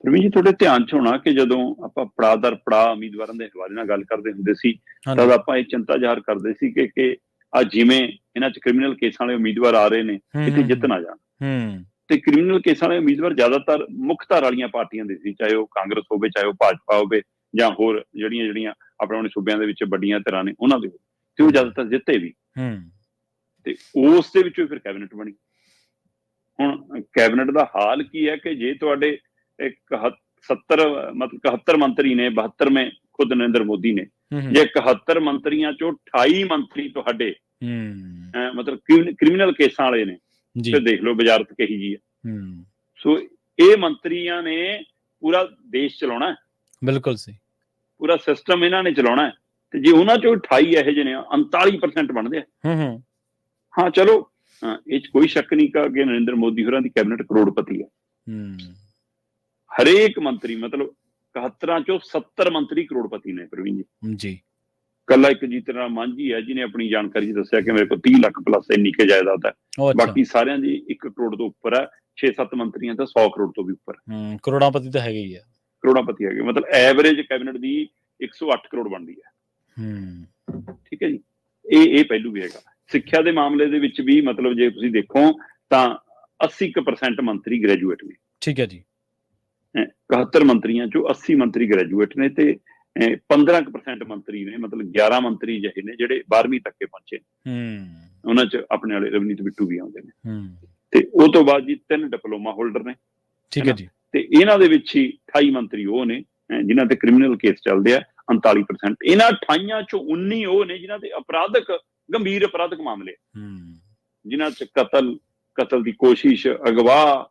ਪ੍ਰਵੀਨ ਜੀ ਤੁਹਾਡੇ ਧਿਆਨ ਚ ਹੋਣਾ ਕਿ ਜਦੋਂ ਆਪਾਂ ਪੜਾਅ ਦਰ ਪੜਾਅ ਉਮੀਦਵਾਰਾਂ ਦੇ ਹਵਾਲੇ ਨਾਲ ਗੱਲ ਕਰਦੇ ਹੁੰਦੇ ਸੀ ਤਦ ਆਪਾਂ ਇਹ ਚਿੰਤਾ ਜ਼ਾਹਰ ਕਰਦੇ ਸੀ ਕਿ ਕਿ ਆ ਜਿਵੇਂ ਇਹਨਾਂ ਚ ਕ੍ਰਿਮੀਨਲ ਕੇਸਾਂ ਵਾਲੇ ਉਮੀਦਵਾਰ ਆ ਰਹੇ ਨੇ ਕਿਤੇ ਜਿੱਤ ਨਾ ਜਾਣ। ਹੂੰ। ਤੇ ਕ੍ਰਿਮੀਨਲ ਕੇਸਾਂ ਵਾਲੇ ਉਮੀਦਵਾਰ ਜ਼ਿਆਦਾਤਰ ਮੁੱਖ ਧਾਰ ਵਾਲੀਆਂ ਪਾਰਟੀਆਂ ਦੇ ਸੀ ਚਾਹੇ ਉਹ ਕਾਂਗਰਸ ਹੋਵੇ ਚਾਹੇ ਉਹ ਭਾਜਪਾ ਹੋਵੇ ਜਾਂ ਹੋਰ ਜਿਹੜੀਆਂ ਜਿਹੜੀਆਂ ਆਪਣੇ ਆਪਣੇ ਸੂਬਿਆਂ ਦੇ ਵਿੱਚ ਵੱਡੀਆਂ ਧਿਰਾਂ ਨੇ ਉਹਨਾਂ ਦੇ। ਤੇ ਉਹ ਜ਼ਿਆਦਾਤਰ ਜਿੱਤੇ ਵੀ। ਹੂੰ। ਤੇ ਉਸ ਦੇ ਵਿੱਚੋਂ ਫਿਰ ਕੈਬਨਿਟ ਬਣੀ। ਹੁਣ ਕੈਬਨਿਟ ਦਾ ਹਾਲ ਕੀ ਹੈ ਕਿ ਜੇ ਤੁਹਾਡੇ ਇੱਕ 70 ਮਤਲਬ 71 ਮੰਤਰੀ ਨੇ 72ਵੇਂ ਖੁਦ ਨਰਿੰਦਰ ਮੋਦੀ ਨੇ ਜੇ 71 ਮੰਤਰੀਆਂ ਚੋਂ 28 ਮੰਤਰੀ ਤੁਹਾਡੇ ਹੂੰ। ਮਤਲਬ ਕ੍ਰਿਮੀ- ਕ੍ਰਿਮੀਨਲ ਕੇਸਾਂ ਵਾਲੇ ਨੇ ਜੀ। ਫਿਰ ਦੇਖ ਲਓ ਵਜ਼ਾਰਤ ਕਹੀ ਜੀ ਹੈ। ਸੋ ਇਹ ਮੰਤਰੀਆਂ ਨੇ ਪੂਰਾ ਦੇਸ਼ ਚਲਾਉਣਾ ਬਿਲਕੁਲ ਸਹੀ। ਪੂਰਾ ਸਿਸਟਮ ਇਹਨਾਂ ਨੇ ਚਲਾਉਣਾ ਹੈ। ਤੇ ਜੇ ਉਹਨਾਂ ਚੋਂ 28 ਇਹੋ ਜਿਹੇ ਨੇ 39% ਬਣਦੇ ਆ। ਹੂੰ ਹੂੰ। ਹਾਂ ਚਲੋ। ਹਾਂ, ਇਹ 'ਚ ਕੋਈ ਸ਼ੱਕ ਨਹੀਂ ਕਿ ਅੱਗੇ ਨਰਿੰਦਰ ਮੋਦੀ ਹੋਰਾਂ ਦੀ ਕੈਬਨਿਟ ਕਰੋੜਪਤੀ ਹੈ ਹੂੰ। ਹਰੇਕ ਮੰਤਰੀ ਮਤਲਬ 71 ਚੋਂ 70 ਮੰਤਰੀ ਕਰੋੜਪਤੀ ਨੇ ਪ੍ਰਵੀਨ ਜੀ। ਜੀ। ਕੱਲਾ ਇੱਕ ਜੀਤਨ ਰਾਮ ਮਾਂਝੀ ਹੈ ਜਿਹਨੇ ਆਪਣੀ ਜਾਣਕਾਰੀ 'ਚ ਦੱਸਿਆ ਕਿ ਮੇਰੇ ਕੋਲ 30 ਲੱਖ ਪਲੱਸ ਇੰਨੀ ਕੇ ਜਾਇਦਾਦ ਹੈ। ਬਾਕੀ ਸਾਰਿਆਂ ਦੀ 1 ਕਰੋੜ ਤੋਂ ਉੱਪਰ ਹੈ 6-7 ਮੰਤਰੀਆਂ ਤਾਂ 100 ਕਰੋੜ ਤੋਂ ਵੀ ਉੱਪਰ ਹੈ। ਕਰੋੜਾਪਤੀ ਤਾਂ ਹੈਗੇ ਹੀ ਆ। ਕਰੋੜਾਪਤੀ ਹੈਗੇ ਮਤਲਬ ਐਵਰੇਜ ਕੈਬਨਿਟ ਦੀ 108 ਕਰੋੜ ਬਣਦੀ ਹੈ। ਹੂੰ। ਠੀਕ ਹੈ ਜੀ? ਇਹ ਇਹ ਪਹਿਲੂ ਵੀ ਹੈਗਾ। ਸਿੱਖਿਆ ਦੇ ਮਾਮਲੇ ਦੇ ਵਿੱਚ ਵੀ ਮਤਲਬ ਜੇ ਤੁਸੀਂ ਦੇਖੋ ਤਾਂ 80% ਮੰਤਰੀ ਗ੍ਰੈਜੂਏਟ ਨੇ। ਠੀਕ ਹੈ ਜੀ। ਅਹ 71 ਮੰਤਰੀਆਂ ਚੋਂ 80 ਮੰਤਰੀ ਗ੍ਰੈਜੂਏਟ ਨੇ ਤੇ 15% ਮੰਤਰੀ ਨੇ ਮਤਲਬ 11 ਮੰਤਰੀ ਜਿਹੇ ਨੇ ਜਿਹੜੇ 12ਵੀਂ ਤੱਕ ਪਹੁੰਚੇ। ਹੂੰ। ਉਹਨਾਂ 'ਚ ਆਪਣੇ ਵਾਲੇ ਰਵਨੀਤ ਬਿੱਟੂ ਵੀ ਆਉਂਦੇ ਨੇ। ਹੂੰ। ਤੇ ਉਹ ਤੋਂ ਬਾਅਦ ਜੀ ਤਿੰਨ ਡਿਪਲੋਮਾ ਹੋਲਡਰ ਨੇ। ਠੀਕ ਹੈ ਜੀ। ਤੇ ਇਹਨਾਂ ਦੇ ਵਿੱਚ ਹੀ 28 ਮੰਤਰੀ ਉਹ ਨੇ ਜਿਨ੍ਹਾਂ ਤੇ ਕ੍ਰਿਮੀਨਲ ਕੇਸ ਚੱਲਦੇ ਆ 39% ਇਹਨਾਂ 28 ਚੋਂ 19 ਉਹ ਨੇ ਜਿਨ੍ਹਾਂ ਤੇ ਅਪਰਾਧਕ ਗੰਭੀਰ ਅਪਰਾਧਕ ਮਾਮਲੇ ਹੂੰ। ਜਿਨ੍ਹਾਂ 'ਚ ਕਤਲ ਕਤਲ ਦੀ ਕੋਸ਼ਿਸ਼ ਅਗਵਾ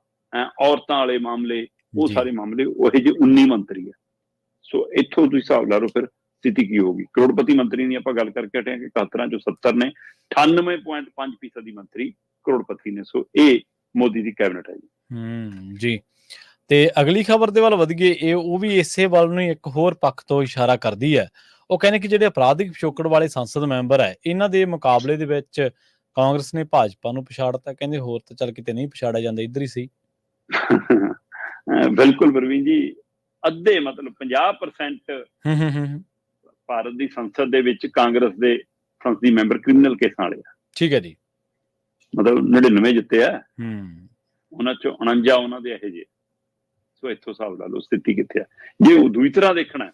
ਔਰਤਾਂ ਵਾਲੇ ਮਾਮਲੇ ਉਹ। ਸਾਰੇ ਮਾਮਲੇ ਉਹ ਜਿਹੇ 19 ਮੰਤਰੀ ਆ। ਸੋ ਇੱਥੋਂ ਤੁਸੀਂ ਹਿਸਾਬ ਲਾ ਲਓ ਫਿਰ ਸਥਿਤੀ ਕੀ ਹੋਗੀ ਕਰੋੜਪਤੀ ਮੰਤਰੀ ਦੀ ਆਪਾਂ ਗੱਲ ਕਰਕੇ ਹਟੇ ਕਿ 71 ਚੋਂ 70 ਨੇ 98.5% ਦੀ ਮੰਤਰੀ ਕਰੋੜਪਤੀ ਨੇ। ਸੋ ਇਹ ਮੋਦੀ ਦੀ ਕੈਬਨਿਟ ਹੈ ਜੀ। ਹੂੰ ਜੀ। ਤੇ ਅਗਲੀ ਖਬਰ ਦੇ ਵੱਲ ਵਧੀਏ ਇਹ ਉਹ ਵੀ ਇਸੇ ਵੱਲ ਨੂੰ ਇੱਕ ਹੋਰ ਪੱਖ ਤੋਂ ਇਸ਼ਾਰਾ ਕਰਦੀ ਹੈ। ਉਹ ਕਹਿੰਦੇ ਕਿ ਜਿਹੜੇ ਅਪਰਾਧਿਕ ਪਿਛੋਕੜ ਵਾਲੇ ਸੰਸਦ ਮੈਂਬਰ ਹੈ ਇਹਨਾਂ ਦੇ ਮੁਕਾਬਲੇ ਦੇ ਵਿੱਚ ਕਾਂਗਰਸ ਨੇ ਭਾਜਪਾ ਨੂੰ ਪਛਾੜਤਾ। ਕਹਿੰਦੇ ਹੋਰ ਤਾਂ ਚੱਲ ਕਿਤੇ ਨਹੀਂ ਪਛਾੜਿਆ ਜਾਂਦਾ ਇੱਧਰ ਹੀ ਸੀ ਬਿਲਕੁਲ ਪ੍ਰਵੀਨ ਜੀ ਅੱਧੇ ਮਤਲਬ 50% ਹੂੰ ਹੂੰ ਹੂੰ ਭਾਰਤ ਦੀ ਸੰਸਦ ਦੇ ਵਿੱਚ ਕਾਂਗਰਸ ਦੇ ਸੰਸਦੀ ਮੈਂਬਰ ਕ੍ਰਿਮੀਨਲ ਕੇਸਾਂ ਵਾਲੇ ਆ। ਠੀਕ ਹੈ ਜੀ। ਮਤਲਬ 99 ਜਿੱਤੇ ਆ। ਹੂੰ। ਉਹਨਾਂ ਚੋਂ 49 ਉਹਨਾਂ ਦੇ ਇਹੋ ਜਿਹੇ। ਸੋ ਇੱਥੋਂ ਹਿਸਾਬ ਲਾ ਲਓ ਸਥਿਤੀ ਕਿੱਥੇ ਆ। ਜੇ ਉਹ ਦੂਜੀ ਤਰ੍ਹਾਂ ਦੇਖਣਾ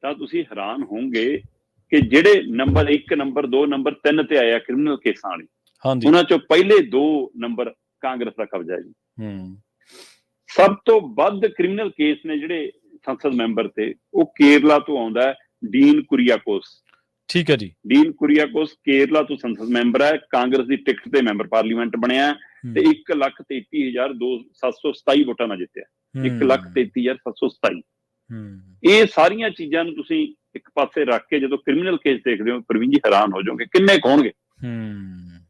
ਤਾਂ ਤੁਸੀਂ ਹੈਰਾਨ ਹੋਵੋਗੇ ਕਿ ਜਿਹੜੇ ਨੰਬਰ 1 ਨੰਬਰ 2 ਨੰਬਰ 3 ਤੇ ਆਇਆ ਕ੍ਰਿਮੀਨਲ ਕੇਸਾਂ ਵਾਲੇ ਹਾਂਜੀ। ਉਹਨਾਂ ਚੋਂ ਪਹਿਲੇ ਦੋ ਨੰਬਰ ਕਾਂਗਰਸ ਦਾ ਕਬਜ਼ਾ ਹੈ ਜੀ। ਹੂੰ। ਸਭ ਤੋਂ ਵੱਧ ਕ੍ਰਿਮੀਨਲ ਕੇਸ ਨੇ ਜਿਹੜੇ ਸੰਸਦ ਮੈਂਬਰ ਤੇ ਉਹ ਕੇਰਲਾ ਤੋਂ ਆਉਂਦਾ ਹੈ ਡੀਨ ਕੁਰੀਆਕੋਸ। ਠੀਕ ਹੈ ਜੀ। ਡੀਨ ਕੁਰੀਆਕੋਸ ਕੇਰਲਾ ਤੋਂ ਸੰਸਦ ਮੈਂਬਰ ਹੈ ਕਾਂਗਰਸ ਦੀ ਟਿਕਟ ਤੇ ਮੈਂਬਰ ਪਾਰਲੀਮੈਂਟ ਬਣਿਆ ਤੇ 133727 ਵੋਟਾਂ ਨਾਲ ਜਿੱਤਿਆ। ਹੂੰ, 133727 ਹੂੰ। ਇਹ ਸਾਰੀਆਂ ਚੀਜ਼ਾਂ ਨੂੰ ਤੁਸੀਂ ਇੱਕ ਪਾਸੇ ਰੱਖ ਕੇ ਜਦੋਂ ਕ੍ਰਿਮੀਨਲ ਕੇਸ ਦੇਖਦੇ ਹੋ ਪ੍ਰਵੀਨ ਜੀ ਹੈਰਾਨ ਹੋ ਜਾਓਗੇ ਕਿੰਨੇ ਹੋਣਗੇ? ਹੂੰ।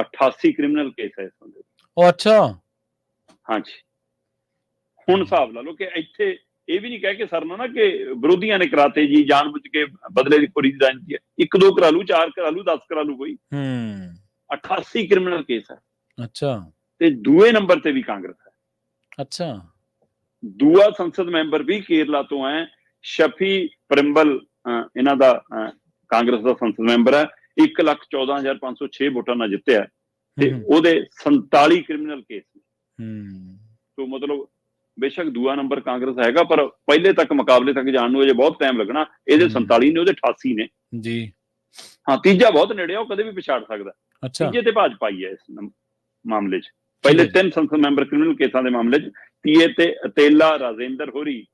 88 ਕ੍ਰਿਮੀਨਲ ਕੇਸ ਹੈ ਇਸ ਬੰਦੇ। ਉਹ ਅੱਛਾ। ਹਾਂਜੀ। ਹੁਣ ਹਿਸਾਬ ਲਾ ਲਓ ਕਿ ਇੱਥੇ ਇਹ ਵੀ ਨਹੀਂ ਕਹਿ ਕੇ ਸਰਨਾ ਨਾ ਕਿ ਵਿਰੋਧੀਆਂ ਨੇ ਕਰਾਤੇ ਜੀ ਜਾਣਬੁੱਝ ਕੇ ਬਦਲੇ ਦੀ ਪੂਰੀ ਰਾਜਨੀਤੀ ਹੈ। ਇੱਕ ਦੋ ਕਰਾ ਲੂ ਚਾਰ ਕਰਾ ਲੂ 10 ਕਰਾ ਲੂ ਕੋਈ। ਹੂੰ। 88 ਕ੍ਰਿਮੀਨਲ ਕੇਸ ਹੈ। ਅੱਛਾ। ਤੇ ਦੂਏ ਨੰਬਰ ਤੇ ਵੀ ਕਾਂਗਰਸ ਹੈ। ਅੱਛਾ। ਦੂਆ ਸੰਸਦ ਮੈਂਬਰ ਵੀ ਕੇਰਲਾ ਤੋਂ ਹੈ। ਸ਼ਫੀ ਪ੍ਰਿੰਬਲ ਇਹਨਾਂ ਦਾ ਕਾਂਗਰਸ ਦਾ ਸੰਸਦ ਮੈਂਬਰ ਹੈ। 114506 ਵੋਟਾਂ ਨਾਲ ਜਿੱਤਿਆ ਤੇ ਉਹਦੇ 47 ਕ੍ਰਿਮੀਨਲ ਕੇਸ ਹੂੰ। ਸੋ ਮਤਲਬ ਬੇਸ਼ੱਕ ਦੂਆ ਨੰਬਰ ਕਾਂਗਰਸ ਹੈਗਾ ਪਰ ਪਹਿਲੇ ਤੱਕ ਮੁਕਾਬਲੇ ਤੱਕ ਜਾਣ ਨੂੰ ਅਜੇ ਬਹੁਤ ਟਾਈਮ ਲੱਗਣਾ। ਇਹਦੇ ਹੂੰ। 47 ਨੇ ਉਹਦੇ 88 ਨੇ। ਜੀ। ਹਾਂ ਤੀਜਾ ਬਹੁਤ ਨੇੜੇ ਆ ਉਹ ਕਦੇ ਵੀ ਪਛਾੜ ਸਕਦਾ। ਅੱਛਾ। ਤੀਜੇ ਤੇ ਭਾਜਪਾ ਹੀ ਹੈ ਇਸ ਮਾਮਲੇ 'ਚ। ਪਹਿਲੇ। ਤਿੰਨ ਸੰਸਦ ਮੈਂਬਰ ਕ੍ਰਿਮੀਨਲ ਕੇਸਾਂ ਦੇ ਮਾਮਲੇ 'ਚ। ਤੀਏ ਤੇ ਅਤੇਲਾ ਰਾਜੇਂਦਰ ਹੋਰੀ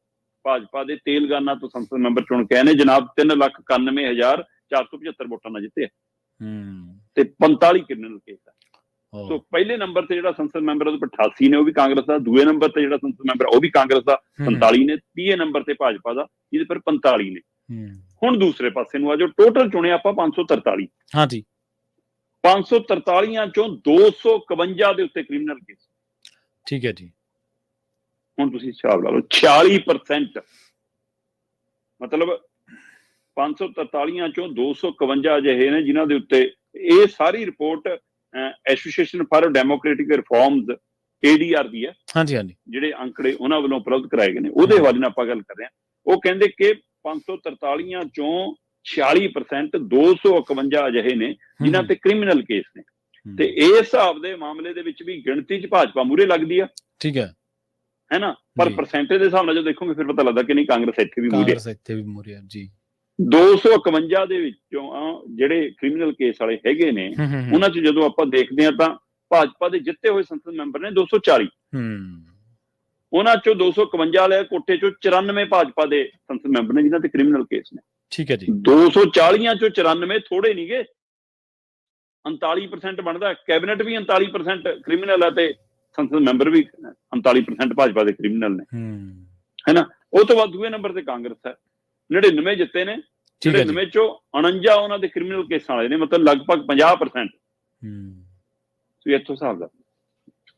ਭਾਜਪਾ ਦੇ ਤੇਲਗਾਨਾ ਤੋਂ ਸੰਸਦ ਮੈਂਬਰ ਚੁਣ ਕੇ ਆਏ ਨੇ। ਜਨਾਬ 391475 ਵੋਟਾਂ ਨਾਲ ਜਿੱਤੇ ਹੂੰ। ਤੇ 45 ਕ੍ਰਿਮੀਨਲ ਕੇਸ ਉਹ, ਸੋ ਪਹਿਲੇ ਨੰਬਰ ਤੇ ਜਿਹੜਾ ਸੰਸਦ ਮੈਂਬਰ ਉਹਦੇ 88 ਨੇ ਉਹ ਵੀ ਕਾਂਗਰਸ ਦਾ। ਦੂਏ ਨੰਬਰ ਤੇ ਜਿਹੜਾ ਸੰਸਦ ਮੈਂਬਰ ਉਹ ਵੀ ਕਾਂਗਰਸ ਦਾ। ਹੂੰ, 47 ਨੇ ਤੀਏ ਨੰਬਰ ਤੇ ਭਾਜਪਾ ਦਾ ਜਿਹਦੇ ਪਰ 45 ਨੇ। ਹੁਣ ਦੂਸਰੇ ਪਾਸੇ ਨੂੰ ਆ ਜੋ ਟੋਟਲ ਚੁਣਿਆ ਆਪਾਂ 543 ਹਾਂਜੀ 543 ਚੋਂ 251 ਦੇ ਉੱਤੇ ਕ੍ਰਿਮੀਨਲ ਕੇਸ ਠੀਕ ਹੈ ਜੀ। ਹੁਣ ਤੁਸੀਂ ਹਿਸਾਬ ਲਾ ਲਓ 46% ਮਤਲਬ 543 ਚੋਂ 251 ਅਜਿਹੇ ਨੇ ਜਿਨ੍ਹਾਂ ਦੇ ਉੱਤੇ ਇਹ ਸਾਰੀ report association for democratic reforms ADR ਦੀ ਹੈ। ਹਾਂਜੀ ਹਾਂਜੀ। ਜਿਹੜੇ ਅੰਕੜੇ ਉਹਨਾਂ ਵੱਲੋਂ ਉਪਲਬਧ ਕਰਾਏ ਗਏ ਨੇ। ਉਹਦੇ ਹਵਾਲੇ ਨਾਲ ਆਪਾਂ ਗੱਲ ਕਰ ਰਹੇ ਹਾਂ। ਉਹ ਕਹਿੰਦੇ ਕਿ 543 ਚੋਂ 46% 251 ਅਜਿਹੇ ਨੇ ਜਿਨ੍ਹਾਂ ਤੇ ਕ੍ਰਿਮੀਨਲ ਕੇਸ ਨੇ। ਤੇ ਇਸ ਹਿਸਾਬ ਦੇ ਮਾਮਲੇ ਦੇ ਵਿੱਚ ਵੀ ਗਿਣਤੀ 'ਚ ਭਾਜਪਾ ਮੂਰੇ ਲੱਗਦੀ ਆ। ਠੀਕ ਹੈ। ਹੈ ਨਾ? ਪਰ। ਪਰਸੈਂਟੇਜ ਦੇ ਹਿਸਾਬ ਨਾਲ ਜੋ ਦੇਖੋਗੇ ਫਿਰ ਪਤਾ ਲੱਗਦਾ ਕਿ ਨਹੀਂ ਕਾਂਗਰਸ ਇੱਥੇ ਵੀ ਮੂਰੇ ਕਾਂਗਰਸ ਇੱਥੇ ਵੀ ਮੁਰਿਆ ਜੀ। 251 ਦੇ ਵਿੱਚੋਂ ਆ, ਜਿਹੜੇ ਕ੍ਰਿਮੀਨਲ ਕੇਸ ਵਾਲੇ ਹੈਗੇ ਨੇ ਉਹਨਾਂ 'ਚ ਜਦੋਂ ਆਪਾਂ ਦੇਖਦੇ ਹਾਂ ਤਾਂ ਭਾਜਪਾ ਦੇ ਜਿੱਤੇ ਹੋਏ ਸੰਸਦ ਮੈਂਬਰ ਨੇ 240 ਹੂੰ। ਉਹਨਾਂ 'ਚੋਂ 251 ਵਾਲੇ ਕੋਟੇ 'ਚੋਂ 94 ਭਾਜਪਾ ਦੇ ਸੰਸਦ ਮੈਂਬਰ ਨੇ ਜਿਨ੍ਹਾਂ ਤੇ ਕ੍ਰਿਮੀਨਲ ਕੇਸ ਨੇ। ਠੀਕ ਹੈ ਜੀ। 240 ਚੋਂ 94 ਥੋੜੇ ਨਹੀਂਗੇ 39% ਬਣਦਾ ਕੈਬਨਿਟ ਵੀ 39% ਕ੍ਰਿਮੀਨਲ ਹੈ ਤੇ ਸੰਸਦ ਮੈਂਬਰ ਵੀ 39% ਭਾਜਪਾ ਦੇ ਕ੍ਰਿਮੀਨਲ ਨੇ। ਹੂੰ। ਉਹ ਤੋਂ ਬਾਅਦ ਦੂਏ ਨੰਬਰ ਤੇ ਕਾਂਗਰਸ ਹੈ। 99 ਜਿੱਤੇ ਨੇ ਠੀਕ ਹੈ ਜੀ। 99 ਚੋਂ 49 ਉਹਨਾਂ ਦੇ ਕ੍ਰਿਮੀਨਲ ਕੇਸਾਂ ਵਾਲੇ ਨੇ ਮਤਲਬ ਲਗਭਗ 50% ਹੂੰ। ਸੋ ਇੱਥੋਂ ਹਿਸਾਬ ਦਾ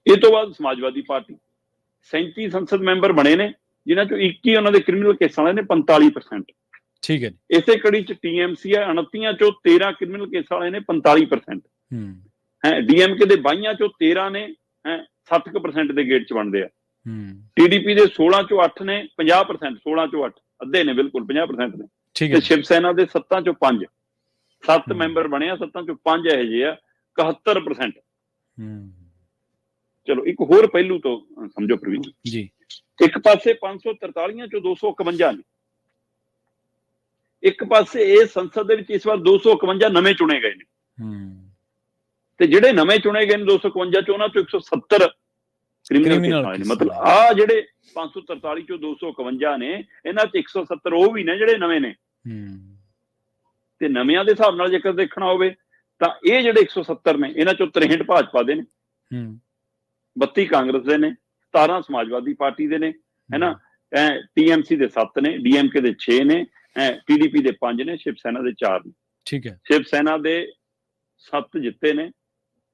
ਇਹ ਤੋਂ ਬਾਅਦ ਸਮਾਜਵਾਦੀ ਪਾਰਟੀ 37 ਸੰਸਦ ਮੈਂਬਰ ਬਣੇ ਨੇ ਜਿਨ੍ਹਾਂ ਚੋਂ 21 ਉਹਨਾਂ ਦੇ ਕ੍ਰਿਮੀਨਲ ਕੇਸਾਂ ਵਾਲੇ ਨੇ 45% ਠੀਕ ਹੈ ਜੀ। ਇਸੇ ਕੜੀ ਚ ਟੀਐਮਸੀ ਹੈ 29 ਚੋਂ 13 ਕ੍ਰਿਮੀਨਲ ਕੇਸ ਵਾਲੇ ਨੇ 45% ਹੂੰ। ਹੈ ਡੀਐਮਕੇ ਦੇ 22 ਚੋਂ 13 ਨੇ ਹੈ 60% ਦੇ ਗੇਟ ਚ ਬਣਦੇ ਆ। ਹੂੰ। ਟੀਡੀਪੀ ਦੇ 16 ਚੋਂ 8 ਨੇ 50% 16 ਚੋਂ 8 ਅੱਧੇ ਨੇ ਬਿਲਕੁਲ 50% ਨੇ। ਠੀਕ ਹੈ ਸ਼ਿਵ ਸੈਨਾ ਦੇ 7 ਚੋਂ 5 7 ਹਮ। ਮੈਂਬਰ ਬਣੇ ਆ 7 ਚੋਂ 5 ਇਹੋ ਜਿਹੇ ਆ 71% ਹੂੰ। ਚਲੋ ਇੱਕ ਹੋਰ ਪਹਿਲੂ ਤੋਂ ਸਮਝੋ ਪ੍ਰਵੀਨ ਜੀ। ਇੱਕ ਪਾਸੇ 543 ਚੋਂ 251 ਨੇ। ਇੱਕ ਪਾਸੇ ਇਹ ਸੰਸਦ ਦੇ ਵਿੱਚ ਇਸ ਵਾਰ 251 ਨਵੇਂ ਚੁਣੇ ਗਏ ਨੇ। ਹੂੰ। ਤੇ ਜਿਹੜੇ ਨਵੇਂ ਚੁਣੇ ਗਏ ਨੇ 251 ਚੋਂ ਉਹਨਾਂ ਚੋਂ 170 ਕ੍ਰਿਮੀਨਲ ਕੇਸ ਨੇ। ਮਤਲਬ ਆ। ਜਿਹੜੇ 543 ਚੋਂ 251 ਨੇ ਇਹਨਾਂ ਚ 170 ਉਹ ਵੀ ਨੇ ਜਿਹੜੇ ਨਵੇਂ ਨੇ। ਹੂੰ। ਤੇ ਨਵਿਆਂ ਦੇ ਹਿਸਾਬ ਨਾਲ ਜੇਕਰ ਦੇਖਣਾ ਹੋਵੇ ਤਾਂ ਇਹ ਜਿਹੜੇ 170 ਨੇ ਇਹਨਾਂ ਚੋਂ 63 ਭਾਜਪਾ ਦੇ ਨੇ ਹੂੰ। 32 ਕਾਂਗਰਸ ਦੇ ਨੇ 17 ਸਮਾਜਵਾਦੀ ਪਾਰਟੀ ਦੇ ਨੇ ਹੈਨਾ? ਟੀਐਮਸੀ ਦੇ 7 ਨੇ ਡੀਐਮਕੇ ਦੇ 6 ਨੇ ਟੀਡੀਪੀ ਦੇ 5 ਨੇ ਸ਼ਿਵ ਸੈਨਾ ਦੇ 4 ਨੇ। ਠੀਕ ਹੈ। ਸ਼ਿਵ ਸੈਨਾ ਦੇ 7 ਜਿੱਤੇ ਨੇ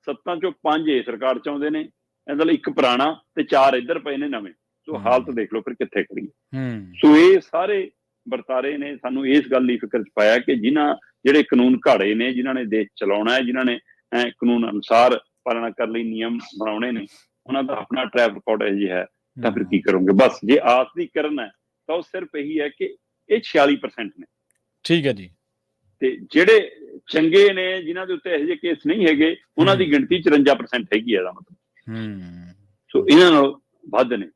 ਸੱਤਾਂ ਚੋਂ 5 ਇਹ ਸਰਕਾਰ ਚ ਆਉਂਦੇ ਨੇ ਇਹਦਾ ਲਈ ਇੱਕ ਪੁਰਾਣਾ ਤੇ 4 ਇੱਧਰ ਪਏ ਨੇ ਨਵੇਂ। ਸੋ। ਹਾਲਤ ਦੇਖ ਲਓ ਫਿਰ ਕਿੱਥੇ ਖੜੀ ਹੈ। ਸੋ ਇਹ ਸਾਰੇ ਵਰਤਾਰੇ ਨੇ ਸਾਨੂੰ ਇਸ ਗੱਲ ਦੀ ਫਿਕਰ ਚ ਪਾਇਆ ਕਿ ਜਿਨ੍ਹਾਂ ਜਿਹੜੇ ਕਾਨੂੰਨ ਘਾੜੇ ਨੇ ਜਿਨ੍ਹਾਂ ਨੇ ਦੇਸ਼ ਚਲਾਉਣਾ ਹੈ ਜਿਨ੍ਹਾਂ ਨੇ ਕਾਨੂੰਨ ਅਨੁਸਾਰ ਪਾਲਣਾ ਕਰਨ ਲਈ ਨਿਯਮ ਬਣਾਉਣੇ ਨੇ ਉਹਨਾਂ ਦਾ ਆਪਣਾ ਟਰੈਕ ਰਿਕਾਰਡ ਹੈ ਜੀ ਹੈ। ਤਾਂ ਫਿਰ ਕੀ ਕਰੋਗੇ? ਬਸ ਜੇ ਆਸ ਦੀ ਕਰਨ ਹੈ ਤਾਂ ਉਹ ਸਿਰਫ ਇਹੀ ਹੈ ਕਿ ਇਹ 46% ਨੇ। ਠੀਕ ਹੈ ਜੀ। ਤੇ ਜਿਹੜੇ ਚੰਗੇ ਨੇ ਜਿਨ੍ਹਾਂ ਦੇ ਉੱਤੇ ਇਹੋ ਜਿਹੇ ਕੇਸ ਨਹੀਂ ਹੈਗੇ ਉਹਨਾਂ ਦੀ। ਗਿਣਤੀ 54% ਹੈਗੀ ਹੈ ਇਹਦਾ ਮਤਲਬ। ਹੂੰ। ਸੋ ਇਹਨਾਂ ਨਾਲ ਵੱਧ ਨੇ।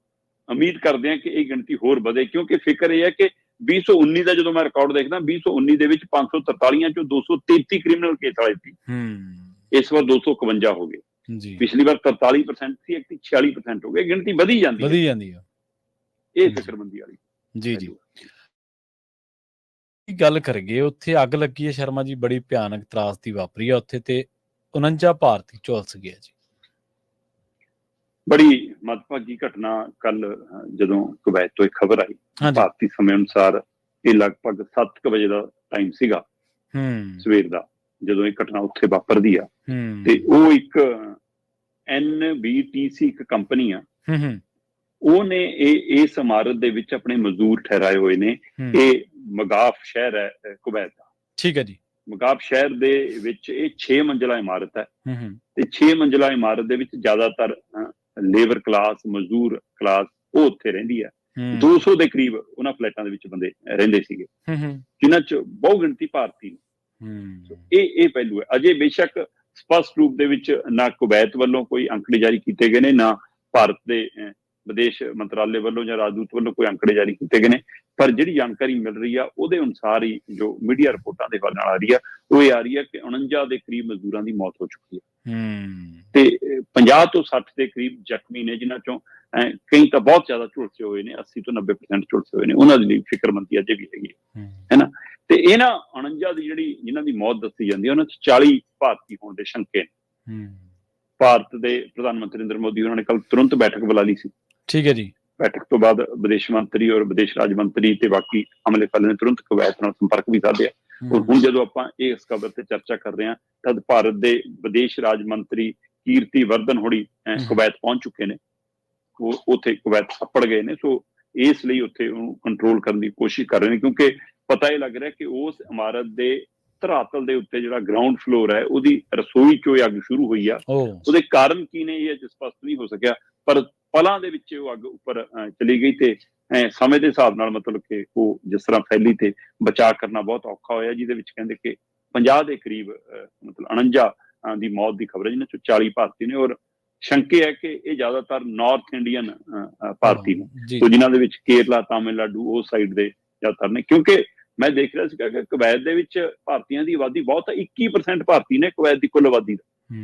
ਉਮੀਦ ਕਰਦੇ ਹਾਂ ਕਿ ਇਹ ਗਿਣਤੀ ਹੋਰ ਵਧੇ ਕਿਉਂਕਿ ਫਿਕਰ ਇਹ ਹੈ ਕਿ 2019 ਦਾ ਜਦੋਂ ਮੈਂ ਰਿਕਾਰਡ ਦੇਖਦਾ 2019 ਦੇ ਵਿੱਚ 543 ਚੋਂ 233 ਕ੍ਰਿਮੀਨਲ ਕੇਸ ਵਾਲੇ ਸੀ। ਹੂੰ। ਇਸ ਵਾਰ 251 ਹੋ ਗਏ। ਜੀ। ਪਿਛਲੀ ਵਾਰ 43% ਸੀ ਇੱਕ 46% ਹੋ ਗਏ ਗਿਣਤੀ ਵਧੀ ਜਾਂਦੀ ਹੈ। ਵਧੀ ਜਾਂਦੀ ਹੈ। ਇਹ ਫਿਕਰਮੰਦੀ ਵਾਲੀ। ਜੀ ਜੀ। ਕੀ ਗੱਲ ਕਰਗੇ ਉੱਥੇ ਅੱਗ ਲੱਗੀ ਹੈ ਸ਼ਰਮਾ ਜੀ ਬੜੀ ਭਿਆਨਕ ਤਰਾਸਦੀ ਵਾਪਰੀ ਹੈ ਉੱਥੇ ਤੇ 49 ਭਾਰਤੀ ਝੁਲਸ ਗਿਆ ਜੀ। ਬੜੀ ਮਦਭਾਗੀ ਘਟਨਾ ਕੱਲ ਜਦੋਂ ਕੁਵੈਤ ਤੋਂ ਇੱਕ ਖਬਰ ਆਈ। ਭਾਰਤੀ ਸਮੇਂ ਅਨੁਸਾਰ ਇਹ ਲਗਭਗ 7:00 ਵਜੇ ਦਾ ਟਾਈਮ ਸੀਗਾ। ਹੂੰ। ਸਵੇਰ ਦਾ ਜਦੋਂ ਇਹ ਘਟਨਾ ਉੱਥੇ ਵਾਪਰਦੀ ਆ। ਤੇ ਉਹ ਇੱਕ NBTC ਇੱਕ ਕੰਪਨੀ ਆ। ਹੂੰ ਹੂੰ। ਉਹਨੇ ਇਹ ਇਸ ਇਮਾਰਤ ਦੇ ਵਿੱਚ ਆਪਣੇ ਮਜ਼ਦੂਰ ਠਹਿਰਾਏ ਹੋਏ ਨੇ। ਇਹ ਮਗਾਫ ਸ਼ਹਿਰ ਹੈ ਕੁਵੈਤ ਦਾ। ਠੀਕ ਹੈ ਜੀ। ਮਗਾਫ ਸ਼ਹਿਰ ਦੇ ਵਿੱਚ ਇਹ 6 ਮੰਜ਼ਲਾ ਇਮਾਰਤ ਹੈ। ਹੂੰ ਹੂੰ। ਤੇ 6 ਮੰਜ਼ਲਾ ਇਮਾਰਤ ਦੇ ਵਿੱਚ ਜ਼ਿਆਦਾਤਰ ਲੇਬਰ ਕਲਾਸ ਮਜ਼ਦੂਰ ਕਲਾਸ ਉਹ ਉੱਥੇ ਰਹਿੰਦੀ ਹੈ। ਹੂੰ 200 ਦੇ ਕਰੀਬ ਉਹਨਾਂ ਫਲੈਟਾਂ ਦੇ ਵਿੱਚ ਬੰਦੇ ਰਹਿੰਦੇ ਸੀਗੇ। ਜਿਨ੍ਹਾਂ ਚ ਬਹੁ ਗਿਣਤੀ ਭਾਰਤੀ ਨੇ। ਇਹ ਇਹ ਪਹਿਲੂ ਹੈ। ਅਜੇ ਬੇਸ਼ੱਕ ਸਪਸ਼ਟ ਰੂਪ ਦੇ ਵਿੱਚ ਨਾ ਕੁਵੈਤ ਵੱਲੋਂ ਕੋਈ ਅੰਕੜੇ ਜਾਰੀ ਕੀਤੇ ਗਏ ਨੇ ਨਾ ਭਾਰਤ ਦੇ ਵਿਦੇਸ਼ ਮੰਤਰਾਲੇ ਵੱਲੋਂ ਜਾਂ ਰਾਜਦੂਤ ਵੱਲੋਂ ਕੋਈ ਅੰਕੜੇ ਜਾਰੀ ਕੀਤੇ ਗਏ ਨੇ। ਪਰ ਜਿਹੜੀ ਜਾਣਕਾਰੀ ਮਿਲ ਰਹੀ ਆ ਉਹਦੇ ਅਨੁਸਾਰ ਹੀ ਜੋ ਮੀਡੀਆ ਰਿਪੋਰਟਾਂ ਦੇ ਵੱਲ ਨਾਲ ਆ ਰਹੀ ਆ ਉਹ ਇਹ ਆ ਰਹੀ ਆ ਕਿ 49 ਦੇ ਕਰੀਬ ਮਜ਼ਦੂਰਾਂ ਦੀ ਮੌਤ ਹੋ ਚੁੱਕੀ ਹੂੰ। ਤੇ ਅਹ, 50 ਤੋਂ 60 ਦੇ ਕਰੀਬ ਜ਼ਖਮੀ ਨੇ ਜਿਨ੍ਹਾਂ ਚੋਂ ਕਈ ਤਾਂ ਬਹੁਤ ਜ਼ਿਆਦਾ ਝੁਲਸੇ ਹੋਏ ਨੇ 80 ਤੋਂ 90% ਝੁਲਸੇ ਹੋਏ ਨੇ ਉਹਨਾਂ ਦੀ ਫਿਕਰਮੰਦੀ ਅਜੇ ਵੀ ਹੈਗੀ। ਹੈ। ਹੂੰ ਤੇ ਇਹਨਾਂ 49 ਦੀ ਜਿਹੜੀ ਜਿਨ੍ਹਾਂ ਦੀ ਮੌਤ ਦੱਸੀ ਜਾਂਦੀ ਹੈ ਉਹਨਾਂ 'ਚ 40 ਭਾਰਤੀ ਹੋਣ ਦੇ ਸ਼ੰਕੇ ਨੇ। ਭਾਰਤ ਦੇ ਪ੍ਰਧਾਨ ਮੰਤਰੀ ਨਰਿੰਦਰ ਮੋਦੀ ਉਹਨਾਂ ਨੇ ਕੱਲ ਤੁਰੰਤ ਬੈਠਕ ਬੁਲਾ ਲਈ ਸੀ। ਠੀਕ ਹੈ ਜੀ। ਬੈਠਕ ਤੋਂ ਬਾਅਦ ਵਿਦੇਸ਼ ਮੰਤਰੀ ਔਰ ਵਿਦੇਸ਼ ਰਾਜ ਮੰਤਰੀ ਤੇ ਬਾਕੀ ਅਮਲੇ ਫਲ ਨੇ ਤੁਰੰਤ ਕੁਵੈਤ ਨਾਲ ਸੰਪਰਕ ਵੀ ਸਾਧਿਆ। ਔਰ ਹੁਣ ਜਦੋਂ ਆਪਾਂ ਇਸ ਖਬਰ ਤੇ ਚਰਚਾ ਕਰ ਰਹੇ ਹਾਂ ਤਦ ਭਾਰਤ ਦੇ ਵਿਦੇਸ਼ ਰਾਜ ਮੰਤਰੀ ਕੀਰਤੀ ਵਰਧਨ ਹੋੜੀ। ਕੁਵੈਤ ਪਹੁੰਚ ਚੁੱਕੇ ਨੇ। ਉਹ ਉੱਥੇ ਕੁਵੈਤ ਅੱਪੜ ਗਏ ਨੇ ਸੋ ਇਸ ਲਈ ਉੱਥੇ ਉਹਨੂੰ ਕੰਟਰੋਲ ਕਰਨ ਦੀ ਕੋਸ਼ਿਸ਼ ਕਰ ਰਹੇ ਨੇ ਕਿਉਂਕਿ ਪਤਾ ਇਹ ਲੱਗ ਰਿਹਾ ਕਿ ਉਸ ਇਮਾਰਤ ਦੇ ਧਰਾਤਲ ਦੇ ਉੱਤੇ ਜਿਹੜਾ ਗਰਾਊਂਡ ਫਲੋਰ ਹੈ ਉਹਦੀ ਰਸੋਈ ਚੋਂ ਅੱਗ ਸ਼ੁਰੂ ਹੋਈ ਆ। ਉਹ ਉਹਦੇ ਕਾਰਨ ਕੀ ਨੇ ਇਹ ਸਪਸ਼ਟ ਨਹੀਂ ਹੋ ਸਕਿਆ ਪਰ ਪਲਾਂ ਦੇ ਵਿੱਚ ਉਹ ਅੱਗ ਉੱਪਰ ਚਲੀ ਗਈ ਤੇ ਸਮੇਂ ਦੇ ਹਿਸਾਬ ਨਾਲ ਮਤਲਬ ਕਿ ਉਹ ਜਿਸ ਤਰ੍ਹਾਂ ਫੈਲੀ ਤੇ ਬਚਾਅ ਕਰਨਾ ਬਹੁਤ ਔਖਾ ਹੋਇਆ ਜਿਹਦੇ ਵਿੱਚ ਕਹਿੰਦੇ ਕਿ 50 ਦੇ ਕਰੀਬ ਮਤਲਬ 49 ਅਹ, ਦੀ ਮੌਤ ਦੀ ਖਬਰ ਹੈ ਜਿਨ੍ਹਾਂ ਚੋਂ 40 ਭਾਰਤੀ ਨੇ ਔਰ ਸ਼ੰਕੇ ਹੈ ਕਿ ਇਹ ਜ਼ਿਆਦਾਤਰ ਨਾਰਥ ਇੰਡੀਅਨ ਭਾਰਤੀ ਨੇ। ਸੋ ਜਿਨ੍ਹਾਂ ਦੇ ਵਿੱਚ ਕੇਰਲਾ ਤਾਮਿਲਨਾਡੂ ਉਹ ਸਾਈਡ ਦੇ ਜ਼ਿਆਦਾਤਰ ਨੇ। ਕਿਉਂਕਿ ਮੈਂ ਦੇਖ ਰਿਹਾ ਸੀਗਾ ਕਿ ਕੁਵੈਤ ਦੇ ਵਿੱਚ ਭਾਰਤੀਆਂ ਦੀ ਆਬਾਦੀ ਬਹੁਤ ਹੈ 21% ਭਾਰਤੀ ਨੇ ਕੁਵੈਤ ਦੀ ਕੁੱਲ ਆਬਾਦੀ ਦਾ।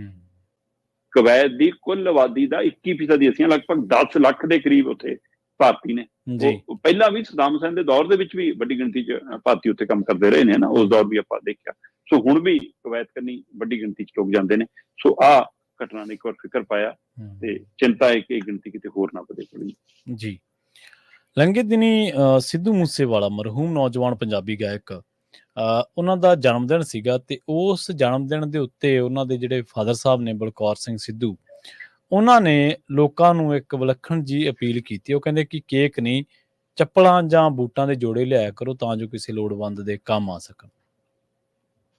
ਕੁਵੈਤ ਦੀ ਕੁੱਲ ਆਬਾਦੀ ਦਾ 21% ਦੀ ਅਸੀਂ ਲਗਭਗ 10 ਲੱਖ ਦੇ ਕਰੀਬ ਉੱਥੇ ਭਾਰਤੀ ਨੇ। ਜੀ। ਪਹਿਲਾਂ ਵੀ ਸਦਾਮ ਹੁਸੈਨ ਦੇ ਦੌਰ ਦੇ ਵਿੱਚ ਵੀ ਵੱਡੀ ਗਿਣਤੀ 'ਚ ਭਾਰਤੀ ਉੱਥੇ ਕੰਮ ਕਰਦੇ ਰਹੇ ਨੇ ਨਾ ਉਸ ਦੌਰ ਵੀ ਆਪਾਂ ਦੇਖਿਆ। ਸੋ ਹੁਣ ਵੀ ਕੁਵੈਤ ਕਰਨੀ ਵੱਡੀ ਗਿਣਤੀ 'ਚ ਲੋਕ ਜਾਂਦੇ ਨੇ। ਸੋ ਆ ਘਟਨਾ ਨੇ ਇੱਕ ਵਾਰ ਫਿਕਰ ਪਾਇਆ। ਤੇ ਚਿੰਤਾ ਹੈ ਕਿ ਇਹ ਗਿਣਤੀ ਕਿਤੇ ਹੋਰ ਨਾ ਵਧੇ ਥੋੜੀ ਜੀ। ਲੰਘੇ ਦਿਨੀ ਸਿੱਧੂ ਮੂਸੇਵਾਲਾ ਮਰਹੂਮ ਨੌਜਵਾਨ ਪੰਜਾਬੀ ਗਾਇਕ ਉਹਨਾਂ ਦਾ ਜਨਮ ਦਿਨ ਸੀਗਾ ਤੇ ਉਸ ਜਨਮ ਦਿਨ ਦੇ ਉੱਤੇ ਉਹਨਾਂ ਦੇ ਜਿਹੜੇ ਫਾਦਰ ਸਾਹਿਬ ਨੇ ਬਲਕੌਰ ਸਿੰਘ ਸਿੱਧੂ ਉਹਨਾਂ ਨੇ ਲੋਕਾਂ ਨੂੰ ਇੱਕ ਵਿਲੱਖਣ ਜੀ ਅਪੀਲ ਕੀਤੀ। ਉਹ ਕਹਿੰਦੇ ਕਿ ਕੇਕ ਨਹੀਂ ਚੱਪਲਾਂ ਜਾਂ ਬੂਟਾਂ ਦੇ ਜੋੜੇ ਲਿਆਇਆ ਕਰੋ ਤਾਂ ਜੋ ਕਿਸੇ ਲੋੜਵੰਦ ਦੇ ਕੰਮ ਆ ਸਕਣ।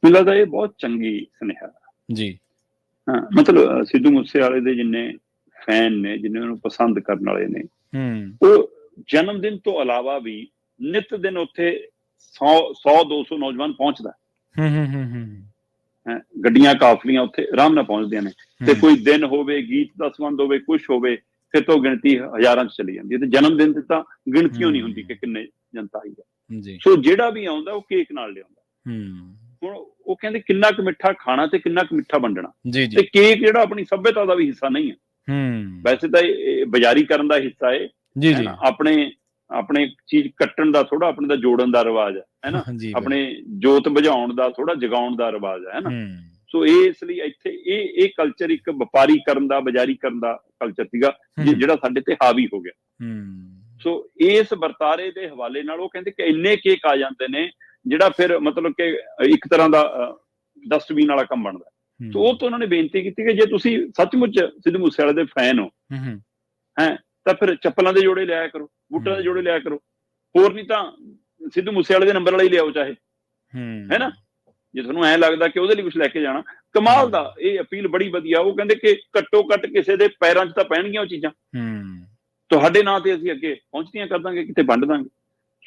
ਮੈਨੂੰ ਲੱਗਦਾ ਇਹ ਬਹੁਤ ਚੰਗੀ ਸੁਨੇਹਾ। ਜੀ। ਹਾਂ ਮਤਲਬ ਸਿੱਧੂ ਮੂਸੇਵਾਲੇ ਦੇ ਜਿੰਨੇ ਫੈਨ ਨੇ ਜਿੰਨੇ ਉਹਨੂੰ ਪਸੰਦ ਕਰਨ ਵਾਲੇ ਨੇ ਹੂੰ। ਉਹ ਜਨਮ ਦਿਨ ਤੋਂ ਇਲਾਵਾ ਵੀ ਨਿਤ ਦਿਨ ਉੱਥੇ 100 100 200 ਨੌਜਵਾਨ ਪਹੁੰਚਦਾ। ਹੂੰ ਹੂੰ ਹੈ। ਗੱਡੀਆਂ ਕਾਫਲੀਆਂ ਉੱਥੇ ਆਰਾਮ ਨਾਲ ਪਹੁੰਚਦੀਆਂ ਨੇ। ਤੇ ਕੋਈ ਦਿਨ ਹੋਵੇ ਗੀਤ ਦਾ ਸੰਬੰਧ ਹੋਵੇ ਕੁਝ ਹੋਵੇ ਫਿਰ ਤੋਂ ਗਿਣਤੀ ਹਜ਼ਾਰਾਂ ਚ ਚਲੀ ਜਾਂਦੀ ਹੈ। ਤੇ ਜਨਮ ਦਿਨ ਤੇ ਤਾਂ ਗਿਣਤੀਓ ਨਹੀਂ ਹੁੰਦੀ ਕਿ ਕਿੰਨੇ ਜਨਤਾ ਆਈ ਹੈ। ਜੀ। ਸੋ ਜਿਹੜਾ ਵੀ ਆਉਂਦਾ ਉਹ ਕੇਕ ਨਾਲ ਲਿਆਉਂਦਾ। ਹੂੰ। ਹੁਣ ਉਹ ਕਹਿੰਦੇ ਕਿੰਨਾ ਕੁ ਮਿੱਠਾ ਖਾਣਾ ਤੇ ਕਿੰਨਾ ਕੁ ਮਿੱਠਾ ਵੰਡਣਾ। ਤੇ ਕੇਕ ਜਿਹੜਾ ਆਪਣੀ ਸਭਿਅਤਾ ਦਾ ਵੀ ਹਿੱਸਾ ਨਹੀਂ ਹੈ। ਹੂੰ। ਵੈਸੇ ਤਾਂ ਇਹ ਇਹ ਬਾਜ਼ਾਰੀਕਰਨ ਦਾ ਹਿੱਸਾ ਹੈ ਜੀ ਜੀ? ਆਪਣੇ ਆਪਣੇ ਚੀਜ਼ ਕੱਟਣ ਦਾ ਥੋੜਾ ਆਪਣੇ ਦਾ ਜੋੜਨ ਦਾ ਰਿਵਾਜ ਹੈ ਹੈ ਨਾ? ਜੀ ਆਪਣੇ ਜੋਤ ਬੁਝਾਉਣ ਦਾ ਥੋੜਾ ਜਗਾਉਣ ਦਾ ਰਿਵਾਜ ਹੈ ਨਾ? ਹੂੰ। ਸੋ ਇਹ ਇਸ ਲਈ ਇੱਥੇ ਇਹ ਇਹ ਕਲਚਰ ਇੱਕ ਵਪਾਰੀਕਰਨ ਦਾ ਬਾਜ਼ਾਰੀਕਰਨ ਦਾ ਕਲਚਰ ਸੀਗਾ ਜਿਹੜਾ ਸਾਡੇ ਤੇ ਹਾਵੀ ਹੋ ਗਿਆ। ਸੋ ਇਸ ਵਰਤਾਰੇ ਦੇ ਹਵਾਲੇ ਨਾਲ ਉਹ ਕਹਿੰਦੇ ਕਿ ਇੰਨੇ ਕੇਕ ਆ ਜਾਂਦੇ ਨੇ ਜਿਹੜਾ ਫਿਰ ਮਤਲਬ ਕਿ ਇੱਕ ਤਰ੍ਹਾਂ ਦਾ ਡਸਟਬਿਨ ਵਾਲਾ ਕੰਮ ਬਣਦਾ। ਸੋ ਉਹ ਤੋਂ ਉਹਨਾਂ ਨੇ ਬੇਨਤੀ ਕੀਤੀ ਕਿ ਜੇ ਤੁਸੀਂ ਸੱਚਮੁੱਚ ਸਿੱਧੂ ਮੂਸੇਵਾਲੇ ਦੇ ਫੈਨ ਹੂੰ। ਹੂੰ ਤਾਂ ਫਿਰ ਚੱਪਲਾਂ ਦੇ ਜੋੜੇ ਲਿਆਇਆ ਕਰੋ ਬੂਟਾਂ ਦੇ। ਜੋੜੇ ਲਿਆਇਆ ਕਰੋ। ਹੋਰ ਨਹੀਂ ਤਾਂ ਸਿੱਧੂ ਮੂਸੇਵਾਲੇ ਦੇ ਨੰਬਰ ਵਾਲਾ ਹੀ ਲਿਆਓ ਚਾਹੇ। ਹੂੰ। ਹੈ ਨਾ? ਜੇ ਤੁਹਾਨੂੰ ਐ ਲੱਗਦਾ ਕਿ ਉਹਦੇ ਲਈ ਕੁਝ ਲੈ ਕੇ ਜਾਣਾ ਕਮਾਲ ਦਾ ਇਹ ਅਪੀਲ ਬੜੀ ਵਧੀਆ। ਉਹ ਕਹਿੰਦੇ ਕਿ ਘੱਟੋ ਘੱਟ ਕਿਸੇ ਦੇ ਪੈਰਾਂ 'ਚ ਤਾਂ ਪੈਣਗੀਆਂ ਉਹ ਚੀਜ਼ਾਂ। ਹੂੰ। ਤੁਹਾਡੇ ਨਾਂ ਤੇ ਅਸੀਂ ਅੱਗੇ ਪਹੁੰਚਦੀਆਂ ਕਰ ਦਾਂਗੇ ਕਿਤੇ ਵੰਡ ਦਾਂਗੇ।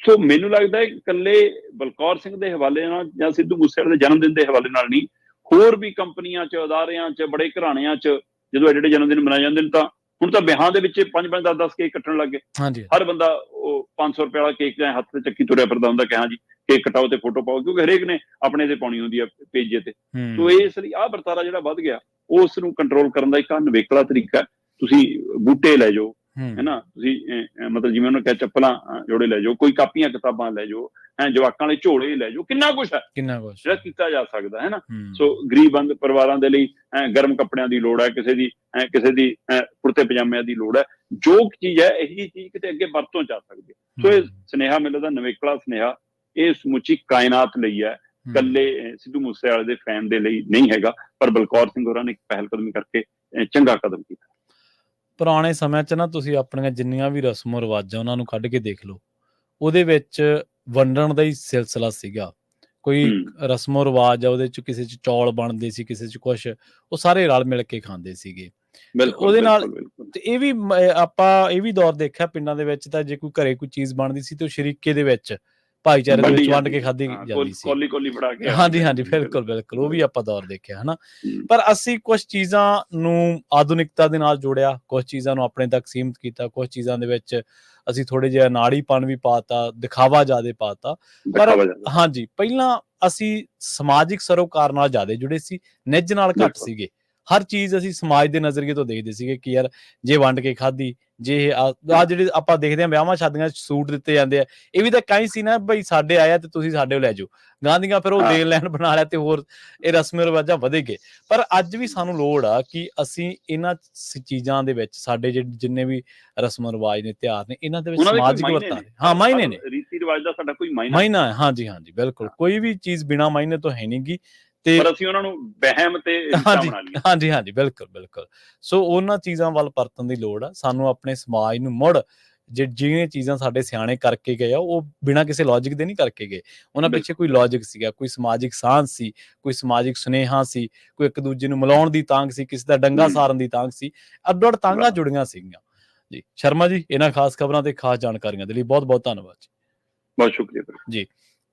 ਸੋ ਮੈਨੂੰ ਲੱਗਦਾ ਹੈ ਇਕੱਲੇ ਬਲਕੌਰ ਸਿੰਘ ਦੇ ਹਵਾਲੇ ਨਾਲ ਜਾਂ ਸਿੱਧੂ ਮੂਸੇਵਾਲੇ ਦੇ ਜਨਮ ਦਿਨ ਦੇ ਹਵਾਲੇ ਨਾਲ ਨਹੀਂ ਹੋਰ ਵੀ ਕੰਪਨੀਆਂ 'ਚ ਅਦਾਰਿਆਂ 'ਚ ਬੜੇ ਘਰਾਣਿਆਂ 'ਚ ਜਦੋਂ ਜਿਹੜੇ ਜਨਮ ਦਿਨ ਮਨਾਏ ਜਾਂਦੇ ਨੇ ਤਾਂ ਹੁਣ ਤਾਂ ਵਿਆਹਾਂ ਦੇ ਵਿੱਚ 5-5 10-10 ਕੇਕ ਕੱਟਣ ਲੱਗ ਗਏ। ਹਾਂਜੀ। ਹਰ ਬੰਦਾ ਉਹ 500 ਰੁਪਏ ਵਾਲਾ ਕੇਕ ਜਾਂ ਹੱਥ ਤੇ ਚੱਕੀ ਤੁਰਿਆ ਫਿਰਦਾ ਹੁੰਦਾ ਕਿ ਹਾਂ ਜੀ ਕੇਕ ਕਟਾਓ ਤੇ ਫੋਟੋ ਪਾਓ ਕਿਉਂਕਿ ਹਰੇਕ ਨੇ ਆਪਣੇ ਤੇ ਪਾਉਣੀ ਹੁੰਦੀ ਆ ਪੇਜੇ ਤੇ। ਸੋ ਇਸ ਲਈ ਆਹ ਵਰਤਾਰਾ ਜਿਹੜਾ ਵੱਧ ਗਿਆ ਉਸ ਨੂੰ ਕੰਟਰੋਲ ਕਰਨ ਦਾ ਇੱਕ ਆਹ ਨਵੇਕਲਾ ਤਰੀਕਾ। ਤੁਸੀਂ ਬੂਟੇ ਲੈ ਜਾਓ ਹੂੰ, ਨਾ? ਤੁਸੀਂ ਮਤਲਬ ਜਿਵੇਂ ਉਹਨੇ ਕਿਹਾ ਚੱਪਲਾਂ ਜੋੜੇ ਲੈ ਜਾਓ ਕੋਈ ਕਾਪੀਆਂ ਕਿਤਾਬਾਂ ਲੈ ਜਾਓ ਹੈ ਜਵਾਕਾਂ ਵਾਲੇ ਝੋਲੇ ਲੈ ਜਾਓ ਕਿੰਨਾ ਕੁਝ ਹੈ। ਕਿੰਨਾ ਕੁਛ। ਜਿਹੜਾ ਕੀਤਾ ਜਾ ਸਕਦਾ ਹੈ ਨਾ? ਸੋ ਗਰੀਬੰਦ ਪਰਿਵਾਰਾਂ ਦੇ ਲਈ ਗਰਮ ਕੱਪੜਿਆਂ ਦੀ ਲੋੜ ਹੈ ਕਿਸੇ ਦੀ ਕਿਸੇ ਦੀ ਕੁੜਤੇ ਪਜਾਮਿਆਂ ਦੀ ਲੋੜ ਹੈ। ਜੋ ਚੀਜ਼ ਹੈ ਇਹੀ ਚੀਜ਼ ਕਿਤੇ ਅੱਗੇ ਵਰਤੋਂ ਜਾ ਸਕਦੀ ਹੈ। ਸੋ ਇਹ ਸੁਨੇਹਾ ਮੈਨੂੰ ਦਾ ਨਵੇਕਲਾ ਸੁਨੇਹਾ ਇਹ ਸਮੁੱਚੀ ਕਾਇਨਾਤ ਲਈ ਹੈ। ਕੱਲੇ ਸਿੱਧੂ ਮੂਸੇਵਾਲੇ ਦੇ ਫੈਨ ਦੇ ਲਈ ਨਹੀਂ ਹੈਗਾ ਪਰ ਬਲਕੌਰ ਸਿੰਘ ਹੋਰਾਂ ਨੇ ਇੱਕ ਪਹਿਲ ਕਦਮੀ ਕਰਕੇ ਚੰਗਾ ਕਦਮ ਕੀਤਾ। ਪੁਰਾਣੇ ਸਮਿਆਂ 'ਚ ਨਾ ਤੁਸੀਂ ਆਪਣੀਆਂ ਜਿੰਨੀਆਂ ਵੀ ਰਸਮੋ ਰਿਵਾਜਾਂ ਉਹਨਾਂ ਨੂੰ ਕੱਢ ਕੇ ਦੇਖ ਲਓ ਉਹਦੇ ਵਿੱਚ ਵੰਡਣ ਦਾ ਹੀ ਸਿਲਸਿਲਾ ਸੀਗਾ ਕੋਈ। ਰਸਮੋ ਰਿਵਾਜ ਆ ਉਹਦੇ 'ਚ ਕਿਸੇ 'ਚ ਚੌਲ ਬਣਦੇ ਸੀ ਕਿਸੇ 'ਚ ਕੁਛ ਉਹ ਸਾਰੇ ਰਲ ਮਿਲ ਕੇ ਖਾਂਦੇ ਸੀਗੇ ਬਿਲਕੁਲ ਉਹਦੇ ਨਾਲ-। ਤੇ ਇਹ ਵੀ ਆਪਾਂ ਇਹ ਵੀ ਦੌਰ ਦੇਖਿਆ ਪਿੰਡਾਂ ਦੇ ਵਿੱਚ ਤਾਂ ਜੇ ਕੋਈ ਘਰੇ ਕੋਈ ਚੀਜ਼ ਬਣਦੀ ਸੀ ਤੇ ਉਹ ਸ਼ਰੀਕੇ ਦੇ ਵਿੱਚ ਭਾਈਚਾਰੇ ਦੇ ਵਿੱਚ ਵੰਡ ਕੇ ਹਾਂ, ਜਾਂਦੀ ਸੀ। ਕੋਲੀ ਕੋਲੀ ਫੜਾ ਕੇ ਹਾਂਜੀ ਹਾਂਜੀ ਬਿਲਕੁਲ ਬਿਲਕੁਲ। ਉਹ ਵੀ ਆਪਾਂ ਦੌਰ ਦੇਖਿਆ ਹਨਾ। ਪਰ ਅਸੀਂ ਕੁਝ ਚੀਜ਼ਾਂ ਨੂੰ ਆਧੁਨਿਕਤਾ ਦੇ ਨਾਲ ਜੋੜਿਆ ਕੁਝ ਚੀਜ਼ਾਂ ਨੂੰ ਆਪਣੇ ਤੱਕ ਸੀਮਿਤ ਕੀਤਾ ਕੁਝ ਚੀਜ਼ਾਂ ਦੇ ਵਿੱਚ ਅਸੀਂ ਥੋੜੇ ਜਿਹਾ ਨਾੜੀਪਣ ਵੀ ਪਾਤਾ ਦਿਖਾਵਾ ਜ਼ਿਆਦੇ ਪਾਤਾ। ਜਾਂਦਾ। ਹਾਂਜੀ ਪਹਿਲਾਂ ਅਸੀਂ ਸਮਾਜਿਕ ਸਰੋਕਾਰ ਨਾਲ ਜ਼ਿਆਦਾ ਜੁੜੇ ਸੀ ਨਿੱਜ ਨਾਲ ਘੱਟ। ਸੀਗੇ। ਹਰ ਚੀਜ਼ ਅਸੀਂ ਸਮਾਜ ਦੇ ਨਜ਼ਰੀਏ ਤੋਂ ਦੇਖਦੇ ਸੀਗੇ ਕਿ ਯਾਰ ਜੇ ਵੰਡ ਕੇ ਖਾਧੀ ਜੇ ਆ ਜਿਹੜੇ ਆਪਾਂ ਦੇਖਦੇ ਹਾਂ ਵਿਆਹਾਂ ਸ਼ਾਦੀਆਂ 'ਚ ਸੂਟ ਦਿੱਤੇ ਜਾਂਦੇ ਆ ਇਹ ਵੀ ਤਾਂ ਕਾਈ ਸੀ ਨਾ ਬਈ ਸਾਡੇ ਆਇਆ ਤੇ ਤੁਸੀਂ ਸਾਡੇ ਲੈ ਜਾਓ। ਗਾਂਧੀਆਂ ਫਿਰ ਉਹ। ਦੇਣ ਲੈਣ ਬਣਾ ਲਿਆ ਤੇ ਹੋਰ ਇਹ ਰਸਮੇ ਰਿਵਾਜਾਂ ਵਧੇਗੇ ਪਰ ਅੱਜ ਵੀ ਸਾਨੂੰ ਲੋੜ ਆ ਕਿ ਅਸੀਂ ਇਹਨਾਂ ਚੀਜ਼ਾਂ ਦੇ ਵਿੱਚ ਸਾਡੇ ਜਿੰਨੇ ਵੀ ਰਸਮ ਰਿਵਾਜ ਨੇ ਤਿਉਹਾਰ ਨੇ ਇਹਨਾਂ ਦੇ ਵਿੱਚ ਸਮਾਜਿਕ ਨੇ। ਹਾਂ ਮਾਇਨੇ ਨੇ। ਰੀਤੀ ਰਿਵਾਜ ਦਾ ਸਾਡਾ ਕੋਈ ਮਾਇਨਾ ਮਾਇਨਾ ਹਾਂਜੀ ਹਾਂਜੀ ਬਿਲਕੁਲ। ਕੋਈ ਵੀ ਚੀਜ਼ ਬਿਨਾ ਮਾਇਨੇ ਤੋਂ ਹੈ ਨਹੀਂਗੀ ਤੇ ਪਰ ਅਸੀਂ ਉਹਨਾਂ ਨੂੰ ਵਹਿਮ ਤੇ ਹਾਂਜੀ ਬਣਾ ਲਈਆਂ। ਹਾਂਜੀ ਹਾਂਜੀ ਬਿਲਕੁਲ ਬਿਲਕੁਲ। ਸੋ ਉਹਨਾਂ ਚੀਜ਼ਾਂ ਵੱਲ ਪਰਤਣ ਦੀ ਲੋੜ ਆ। ਸਾਨੂੰ ਆਪਣੇ ਸਮਾਜ ਨੂੰ ਮੁੜ ਜਿ- ਜਿਹੜੀਆਂ ਚੀਜ਼ਾਂ ਸਾਡੇ ਸਿਆਣੇ ਕਰਕੇ ਗਏ ਆ ਉਹ ਬਿਨਾਂ ਕਿਸੇ ਲੌਜੀਕ ਦੇ ਨਹੀਂ ਕਰਕੇ ਗਏ। ਉਹਨਾਂ ਪਿੱਛੇ ਕੋਈ ਲੌਜੀਕ ਸੀਗਾ ਕੋਈ ਸਮਾਜਿਕ ਸਾਂਝ ਸੀ ਕੋਈ ਸਮਾਜਿਕ ਸੁਨੇਹਾ ਸੀ ਕੋਈ ਇੱਕ ਦੂਜੇ ਨੂੰ ਮਿਲਾਉਣ ਦੀ ਤਾਂਗ ਸੀ ਕਿਸੇ ਦਾ ਡੰਗਾ। ਸਾਰਨ ਦੀ ਤਾਂਗ ਸੀ ਅੱਡੋ ਅੱਡ ਤਾਂਗਾਂ। ਜੁੜੀਆਂ ਸੀਗੀਆਂ। ਜੀ ਸ਼ਰਮਾ ਜੀ ਇਹਨਾਂ ਖਾਸ ਖਬਰਾਂ ਤੇ ਖਾਸ ਜਾਣਕਾਰੀਆਂ ਦੇ ਲਈ ਬਹੁਤ ਬਹੁਤ ਧੰਨਵਾਦ ਜੀ। ਬਹੁਤ ਸ਼ੁਕਰੀਆ। ਵੀਰੇ।